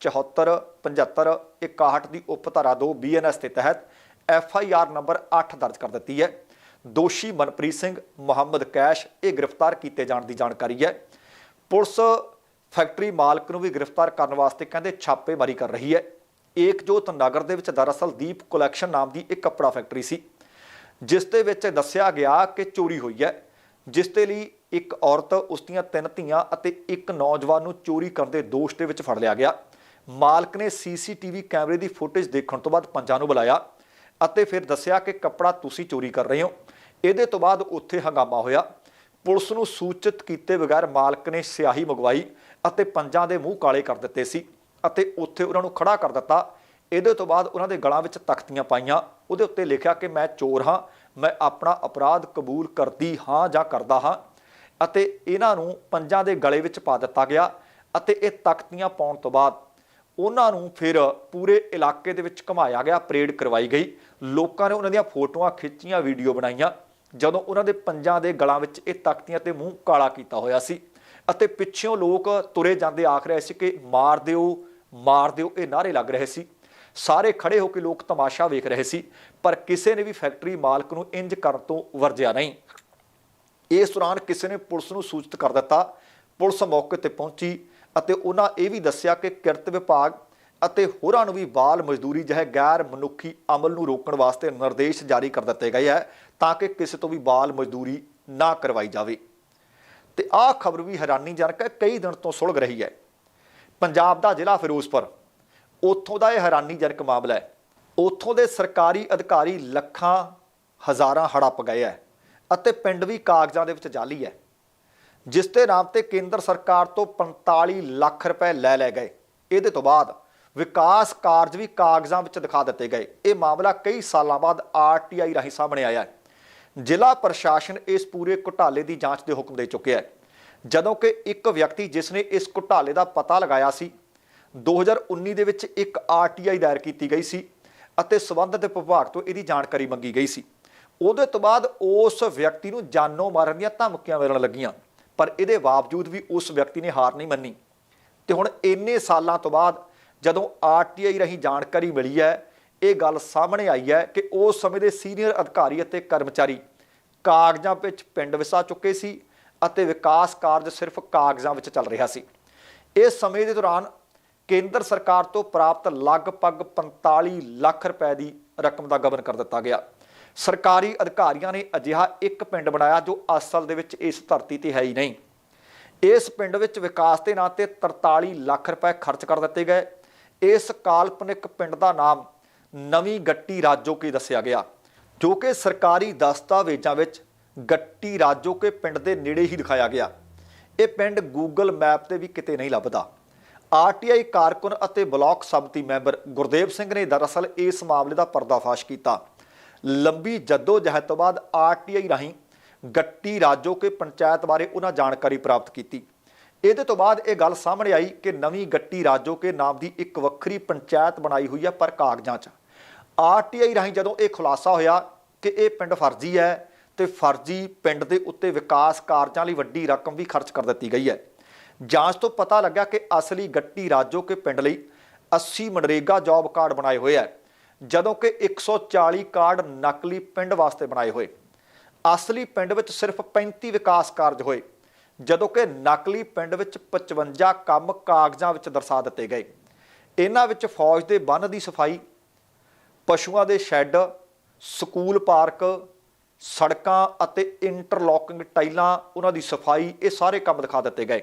74 75 61 ਦੀ ਉਪ ਧਾਰਾ 2 ਬੀਐਨਐਸ ਦੇ ਤਹਿਤ ਐਫ ਆਈ ਆਰ ਨੰਬਰ 8 ਦਰਜ ਕਰ ਦਿੱਤੀ ਹੈ। ਦੋਸ਼ੀ ਮਨਪ੍ਰੀਤ ਸਿੰਘ, ਮੁਹੰਮਦ ਕੈਸ਼, ਇਹ ਗ੍ਰਿਫਤਾਰ ਕੀਤੇ ਜਾਣ ਦੀ ਜਾਣਕਾਰੀ ਹੈ। ਪੁਲਿਸ ਫੈਕਟਰੀ ਮਾਲਕ ਨੂੰ ਵੀ ਗ੍ਰਿਫਤਾਰ ਕਰਨ ਵਾਸਤੇ ਕਹਿੰਦੇ ਛਾਪੇਮਾਰੀ ਕਰ ਰਹੀ ਹੈ। ਏਕਜੋਤ ਨਗਰ ਦੇ ਵਿੱਚ ਦਰਅਸਲ ਦੀਪ ਕਲੈਕਸ਼ਨ ਨਾਮ ਦੀ ਇੱਕ ਕੱਪੜਾ ਫੈਕਟਰੀ ਸੀ, ਜਿਸ ਦੇ ਵਿੱਚ ਦੱਸਿਆ ਗਿਆ ਕਿ ਚੋਰੀ ਹੋਈ ਹੈ, ਜਿਸ ਦੇ ਲਈ ਇੱਕ ਔਰਤ, ਉਸ ਦੀਆਂ ਤਿੰਨ ਧੀਆਂ ਅਤੇ ਇੱਕ ਨੌਜਵਾਨ ਨੂੰ ਚੋਰੀ ਕਰਨ ਦੇ ਦੋਸ਼ ਦੇ ਵਿੱਚ ਫੜ ਲਿਆ ਗਿਆ। ਮਾਲਕ ਨੇ ਸੀਸੀਟੀਵੀ ਕੈਮਰੇ ਦੀ ਫੁਟੇਜ ਦੇਖਣ ਤੋਂ ਬਾਅਦ ਪੰਜਾਂ ਨੂੰ ਬੁਲਾਇਆ। ਅਤੇ ਫਿਰ ਦੱਸਿਆ ਕਿ ਕੱਪੜਾ ਤੁਸੀਂ ਚੋਰੀ ਕਰ ਰਹੇ ਹੋ। ਇਹਦੇ ਤੋਂ ਬਾਅਦ ਉੱਥੇ ਹੰਗਾਮਾ ਹੋਇਆ। ਪੁਲਿਸ ਨੂੰ ਸੂਚਿਤ ਕੀਤੇ ਬਗੈਰ ਮਾਲਕ ਨੇ ਸਿਆਹੀ ਮੰਗਵਾਈ ਅਤੇ ਪੰਜਾਂ ਦੇ ਮੂੰਹ ਕਾਲੇ ਕਰ ਦਿੱਤੇ ਸੀ ਅਤੇ ਉੱਥੇ ਉਹਨਾਂ ਨੂੰ ਖੜਾ ਕਰ ਦਿੱਤਾ। ਇਹਦੇ ਤੋਂ ਬਾਅਦ ਉਹਨਾਂ ਦੇ ਗਲਾਂ ਵਿੱਚ ਤਖਤੀਆਂ ਪਾਈਆਂ। ਉਹਦੇ ਉੱਤੇ ਲਿਖਿਆ ਕਿ ਮੈਂ ਚੋਰ ਹਾਂ, ਮੈਂ ਆਪਣਾ ਅਪਰਾਧ ਕਬੂਲ ਕਰਦੀ ਹਾਂ ਜਾਂ ਕਰਦਾ ਹਾਂ ਅਤੇ ਇਹਨਾਂ ਨੂੰ ਪੰਜਾਂ ਦੇ ਗਲੇ ਵਿੱਚ ਪਾ ਦਿੱਤਾ ਗਿਆ ਅਤੇ ਇਹ ਤਖਤੀਆਂ ਪਾਉਣ ਤੋਂ ਬਾਅਦ ਉਹਨਾਂ ਨੂੰ ਫਿਰ ਪੂਰੇ ਇਲਾਕੇ ਦੇ ਵਿੱਚ ਘਮਾਇਆ ਗਿਆ, ਪਰੇਡ ਕਰਵਾਈ ਗਈ। ਲੋਕਾਂ ਨੇ ਉਹਨਾਂ ਦੀਆਂ ਫੋਟੋਆਂ ਖਿੱਚੀਆਂ, ਵੀਡੀਓ ਬਣਾਈਆਂ। ਜਦੋਂ ਉਹਨਾਂ ਦੇ ਪੰਜਾਂ ਦੇ ਗਲਾਂ ਵਿੱਚ ਇਹ ਤਖਤੀਆਂ ਤੇ ਮੂੰਹ ਕਾਲਾ ਕੀਤਾ ਹੋਇਆ ਸੀ ਅਤੇ ਪਿੱਛੋਂ ਲੋਕ ਤੁਰੇ ਜਾਂਦੇ ਆਖ ਰਹੇ ਸੀ ਕਿ ਮਾਰ ਦਿਓ ਮਾਰ ਦਿਓ, ਇਹ ਨਾਰੇ ਲੱਗ ਰਹੇ ਸੀ। ਸਾਰੇ ਖੜੇ ਹੋ ਕੇ ਲੋਕ ਤਮਾਸ਼ਾ ਵੇਖ ਰਹੇ ਸੀ, ਪਰ ਕਿਸੇ ਨੇ ਵੀ ਫੈਕਟਰੀ ਮਾਲਕ ਨੂੰ ਇੰਜ ਕਰਨ ਤੋਂ ਵਰਜਿਆ ਨਹੀਂ। ਇਸ ਦੌਰਾਨ ਕਿਸੇ ਨੇ ਪੁਲਿਸ ਨੂੰ ਸੂਚਿਤ ਕਰ ਦਿੱਤਾ। ਪੁਲਿਸ ਮੌਕੇ ਤੇ ਪਹੁੰਚੀ। ਅਤੇ ਉਹਨਾਂ ਇਹ ਵੀ ਦੱਸਿਆ ਕਿ ਕਿਰਤ ਵਿਭਾਗ ਅਤੇ ਹੋਰਾਂ ਨੂੰ ਵੀ ਬਾਲ ਮਜ਼ਦੂਰੀ ਜਿਹੇ ਗੈਰ ਮਨੁੱਖੀ ਅਮਲ ਨੂੰ ਰੋਕਣ ਵਾਸਤੇ ਨਿਰਦੇਸ਼ ਜਾਰੀ ਕਰ ਦਿੱਤੇ ਗਏ ਹੈ ਤਾਂ ਕਿ ਕਿਸੇ ਤੋਂ ਵੀ ਬਾਲ ਮਜ਼ਦੂਰੀ ਨਾ ਕਰਵਾਈ ਜਾਵੇ। ਤੇ ਆਹ ਖਬਰ ਵੀ ਹੈਰਾਨੀਜਨਕ ਹੈ, ਕਈ ਦਿਨ ਤੋਂ ਸੁਲਗ ਰਹੀ ਹੈ। ਪੰਜਾਬ ਦਾ ਜ਼ਿਲ੍ਹਾ ਫਿਰੋਜ਼ਪੁਰ, ਉੱਥੋਂ ਦਾ ਇਹ ਹੈਰਾਨੀਜਨਕ ਮਾਮਲਾ ਹੈ। ਉੱਥੋਂ ਦੇ ਸਰਕਾਰੀ ਅਧਿਕਾਰੀ ਲੱਖਾਂ ਹਜ਼ਾਰਾਂ ਹੜੱਪ ਗਏ ਹੈ ਅਤੇ ਪਿੰਡ ਵੀ ਕਾਗਜ਼ਾਂ ਦੇ ਵਿੱਚ ਜਾਲੀ ਹੈ। ਜਿਸ ਦੇ ਨਾਮ ਤੇ ਕੇਂਦਰ ਸਰਕਾਰ ਤੋਂ 45 ਲੱਖ ਰੁਪਏ ਲੈ ਲਏ ਗਏ। ਇਹਦੇ ਤੋਂ ਬਾਅਦ ਵਿਕਾਸ ਕਾਰਜ ਵੀ ਕਾਗਜ਼ਾਂ ਵਿੱਚ ਦਿਖਾ ਦਿੱਤੇ ਗਏ। ਇਹ ਮਾਮਲਾ ਕਈ ਸਾਲਾਂ ਬਾਅਦ ਆਰਟੀਆਈ ਰਾਹੀਂ ਸਾਹਮਣੇ ਆਇਆ ਹੈ। ਜ਼ਿਲ੍ਹਾ ਪ੍ਰਸ਼ਾਸਨ ਇਸ ਪੂਰੇ ਘੁਟਾਲੇ ਦੀ ਜਾਂਚ ਦੇ ਹੁਕਮ ਦੇ ਚੁੱਕਿਆ ਹੈ। ਜਦੋਂ ਕਿ ਇੱਕ ਵਿਅਕਤੀ ਜਿਸ ਨੇ ਇਸ ਘੁਟਾਲੇ ਦਾ ਪਤਾ ਲਗਾਇਆ ਸੀ 2019 ਦੇ ਵਿੱਚ ਇੱਕ ਆਰਟੀਆਈ ਦਾਇਰ ਕੀਤੀ ਗਈ ਸੀ ਅਤੇ ਸਬੰਧਤ ਵਿਭਾਗ ਤੋਂ ਇਹਦੀ ਜਾਣਕਾਰੀ ਮੰਗੀ ਗਈ ਸੀ। ਉਹਦੇ ਤੋਂ ਬਾਅਦ ਉਸ ਵਿਅਕਤੀ ਨੂੰ ਜਾਨੋਂ ਮਾਰਨ ਦੀਆਂ ਧਮਕੀਆਂ ਮਿਲਣ ਲੱਗੀਆਂ। ਪਰ ਇਹਦੇ ਬਾਵਜੂਦ ਵੀ ਉਸ ਵਿਅਕਤੀ ਨੇ ਹਾਰ ਨਹੀਂ ਮੰਨੀ। ਤੇ ਹੁਣ ਇੰਨੇ ਸਾਲਾਂ ਤੋਂ ਬਾਅਦ ਜਦੋਂ ਆਰਟੀਆਈ ਰਹੀ ਜਾਣਕਾਰੀ ਮਿਲੀ ਹੈ, ਇਹ ਗੱਲ ਸਾਹਮਣੇ ਆਈ ਹੈ ਕਿ ਉਸ ਸਮੇਂ ਦੇ ਸੀਨੀਅਰ ਅਧਿਕਾਰੀ ਅਤੇ ਕਰਮਚਾਰੀ ਕਾਗਜ਼ਾਂ ਵਿੱਚ ਪਿੰਡ ਵਸਾ ਚੁੱਕੇ ਸੀ ਅਤੇ ਵਿਕਾਸ ਕਾਰਜ ਸਿਰਫ ਕਾਗਜ਼ਾਂ ਵਿੱਚ ਚੱਲ ਰਿਹਾ ਸੀ। ਇਸ ਸਮੇਂ ਦੇ ਦੌਰਾਨ ਕੇਂਦਰ ਸਰਕਾਰ ਤੋਂ ਪ੍ਰਾਪਤ ਲਗਭਗ 45 ਲੱਖ ਰੁਪਏ ਦੀ ਰਕਮ ਦਾ ਗਬਨ ਕਰ ਦਿੱਤਾ ਗਿਆ। ਸਰਕਾਰੀ ਅਧਿਕਾਰੀਆਂ ਨੇ ਅਜਿਹਾ ਇੱਕ ਪਿੰਡ ਬਣਾਇਆ ਜੋ ਅਸਲ ਦੇ ਵਿੱਚ ਇਸ ਧਰਤੀ ਤੇ ਹੈ ਹੀ ਨਹੀਂ। ਇਸ ਪਿੰਡ ਵਿੱਚ ਵਿਕਾਸ ਦੇ ਨਾਂ ਤੇ 43 ਲੱਖ ਰੁਪਏ ਖਰਚ ਕਰ ਦਿੱਤੇ ਗਏ। ਇਸ ਕਾਲਪਨਿਕ ਪਿੰਡ ਦਾ ਨਾਮ ਨਵੀਂ ਗੱਟੀ ਰਾਜੋਕੇ ਦੱਸਿਆ ਗਿਆ, ਜੋ ਕਿ ਸਰਕਾਰੀ ਦਸਤਾਵੇਜ਼ਾਂ ਵਿੱਚ ਗੱਟੀ ਰਾਜੋਕੇ ਪਿੰਡ ਦੇ ਨੇੜੇ ਹੀ ਦਿਖਾਇਆ ਗਿਆ। ਇਹ ਪਿੰਡ ਗੂਗਲ ਮੈਪ ਤੇ ਵੀ ਕਿਤੇ ਨਹੀਂ ਲੱਭਦਾ। ਆਰਟੀਆਈ ਕਾਰਕੁਨ ਅਤੇ ਬਲਾਕ ਸੰਮਤੀ ਮੈਂਬਰ ਗੁਰਦੇਵ ਸਿੰਘ ਨੇ ਦਰਅਸਲ ਇਸ ਮਾਮਲੇ ਦਾ ਪਰਦਾਫਾਸ਼ ਕੀਤਾ। ਲੰਬੀ ਜੱਦੋ ਜਹਿਦ ਤੋਂ ਬਾਅਦ ਆਰਟੀਆਈ ਰਾਹੀਂ ਗੱਟੀ ਰਾਜੋ ਕੇ ਪੰਚਾਇਤ ਬਾਰੇ ਉਹਨਾਂ ਜਾਣਕਾਰੀ ਪ੍ਰਾਪਤ ਕੀਤੀ। ਇਹਦੇ ਤੋਂ ਬਾਅਦ ਇਹ ਗੱਲ ਸਾਹਮਣੇ ਆਈ ਕਿ ਨਵੀਂ ਗੱਟੀ ਰਾਜੋ ਕੇ ਨਾਮ ਦੀ ਇੱਕ ਵੱਖਰੀ ਪੰਚਾਇਤ ਬਣਾਈ ਹੋਈ ਹੈ ਪਰ ਕਾਗਜ਼ਾਂ 'ਚ। ਆਰਟੀਆਈ ਰਾਹੀਂ ਜਦੋਂ ਇਹ ਖੁਲਾਸਾ ਹੋਇਆ ਕਿ ਇਹ ਪਿੰਡ ਫਰਜ਼ੀ ਹੈ ਤੇ ਫਰਜ਼ੀ ਪਿੰਡ ਦੇ ਉੱਤੇ ਵਿਕਾਸ ਕਾਰਜਾਂ ਲਈ ਵੱਡੀ ਰਕਮ ਵੀ ਖਰਚ ਕਰ ਦਿੱਤੀ ਗਈ ਹੈ। ਜਾਂਚ ਤੋਂ ਪਤਾ ਲੱਗਾ ਕਿ ਅਸਲੀ ਗੱਟੀ ਰਾਜੋ ਕੇ ਪਿੰਡ ਲਈ 80 ਮਨਰੇਗਾ ਜੌਬ ਕਾਰਡ ਬਣਾਏ ਹੋਏ ਹੈ। ਜਦੋਂ ਕਿ 140 ਕਾਰਡ ਨਕਲੀ ਪਿੰਡ ਵਾਸਤੇ ਬਣਾਏ ਹੋਏ। ਅਸਲੀ ਪਿੰਡ ਵਿੱਚ ਸਿਰਫ 35 ਵਿਕਾਸ ਕਾਰਜ ਹੋਏ, ਜਦੋਂ ਕਿ ਨਕਲੀ ਪਿੰਡ ਵਿੱਚ 55 ਕੰਮ ਕਾਗਜ਼ਾਂ ਵਿੱਚ ਦਰਸਾ ਦਿੱਤੇ ਗਏ। ਇਹਨਾਂ ਵਿੱਚ ਫੌਜ ਦੇ ਬੰਨ ਦੀ ਸਫ਼ਾਈ, ਪਸ਼ੂਆਂ ਦੇ ਸ਼ੈੱਡ, ਸਕੂਲ ਪਾਰਕ, ਸੜਕਾਂ ਅਤੇ ਇੰਟਰਲੋਕਿੰਗ ਟਾਈਲਾਂ, ਉਹਨਾਂ ਦੀ ਸਫ਼ਾਈ, ਇਹ ਸਾਰੇ ਕੰਮ ਦਿਖਾ ਦਿੱਤੇ ਗਏ।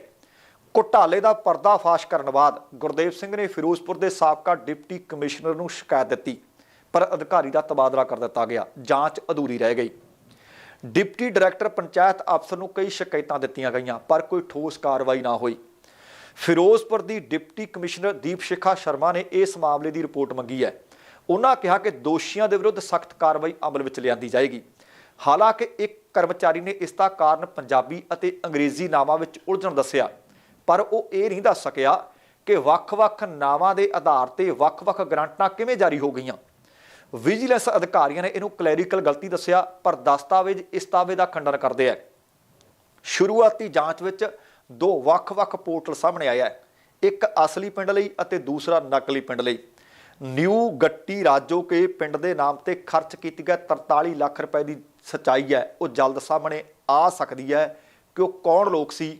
ਘੁਟਾਲੇ ਦਾ ਪਰਦਾਫਾਸ਼ ਕਰਨ ਬਾਅਦ ਗੁਰਦੇਵ ਸਿੰਘ ਨੇ ਫਿਰੋਜ਼ਪੁਰ ਦੇ ਸਾਬਕਾ ਡਿਪਟੀ ਕਮਿਸ਼ਨਰ ਨੂੰ ਸ਼ਿਕਾਇਤ ਦਿੱਤੀ, ਪਰ ਅਧਿਕਾਰੀ ਦਾ ਤਬਾਦਲਾ ਕਰ ਦਿੱਤਾ ਗਿਆ, ਜਾਂਚ ਅਧੂਰੀ ਰਹਿ ਗਈ। ਡਿਪਟੀ ਡਾਇਰੈਕਟਰ ਪੰਚਾਇਤ ਅਫਸਰ ਨੂੰ ਕਈ ਸ਼ਿਕਾਇਤਾਂ ਦਿੱਤੀਆਂ ਗਈਆਂ, ਪਰ ਕੋਈ ਠੋਸ ਕਾਰਵਾਈ ਨਾ ਹੋਈ। ਫਿਰੋਜ਼ਪੁਰ ਦੀ ਡਿਪਟੀ ਕਮਿਸ਼ਨਰ ਦੀਪ ਸ਼ਿਖਾ ਸ਼ਰਮਾ ਨੇ ਇਸ ਮਾਮਲੇ ਦੀ ਰਿਪੋਰਟ ਮੰਗੀ ਹੈ। ਉਹਨਾਂ ਕਿਹਾ ਕਿ ਦੋਸ਼ੀਆਂ ਦੇ ਵਿਰੁੱਧ ਸਖਤ ਕਾਰਵਾਈ ਅਮਲ ਵਿੱਚ ਲਿਆਂਦੀ ਜਾਏਗੀ। ਹਾਲਾਂਕਿ ਇੱਕ ਕਰਮਚਾਰੀ ਨੇ ਇਸ ਦਾ ਕਾਰਨ ਪੰਜਾਬੀ ਅਤੇ ਅੰਗਰੇਜ਼ੀ ਨਾਵਾਂ ਵਿੱਚ ਉਲਝਣ ਦੱਸਿਆ। ਪਰ ਉਹ ਇਹ ਨਹੀਂ ਦੱਸ ਸਕਿਆ ਕਿ ਵੱਖ-ਵੱਖ ਨਾਵਾਂ ਦੇ ਆਧਾਰ ਤੇ ਵੱਖ-ਵੱਖ ਗ੍ਰਾਂਟਾਂ ਕਿਵੇਂ ਜਾਰੀ ਹੋ ਗਈਆਂ। ਵਿਜੀਲੈਂਸ ਅਧਿਕਾਰੀਆਂ ਨੇ ਇਹਨੂੰ ਕਲੈਰੀਕਲ ਗਲਤੀ ਦੱਸਿਆ, ਪਰ ਦਸਤਾਵੇਜ਼ ਇਸ ਦਾਅਵੇ ਦਾ ਖੰਡਨ ਕਰਦੇ ਆ। ਸ਼ੁਰੂਆਤੀ ਜਾਂਚ ਵਿੱਚ ਦੋ ਵੱਖ-ਵੱਖ ਪੋਰਟਲ ਸਾਹਮਣੇ ਆਇਆ ਹੈ। ਇੱਕ ਅਸਲੀ ਪਿੰਡ ਲਈ ਅਤੇ ਦੂਸਰਾ ਨਕਲੀ ਪਿੰਡ ਲਈ। ਨਿਊ ਗੱਟੀ ਰਾਜੋ ਕੇ ਪਿੰਡ ਦੇ ਨਾਮ ਤੇ ਖਰਚ ਕੀਤੀ ਗਈ 43 ਲੱਖ ਰੁਪਏ ਦੀ ਸਚਾਈ ਹੈ। ਉਹ ਜਲਦ ਸਾਹਮਣੇ ਆ ਸਕਦੀ ਹੈ ਕਿ ਉਹ ਕੌਣ ਲੋਕ ਸੀ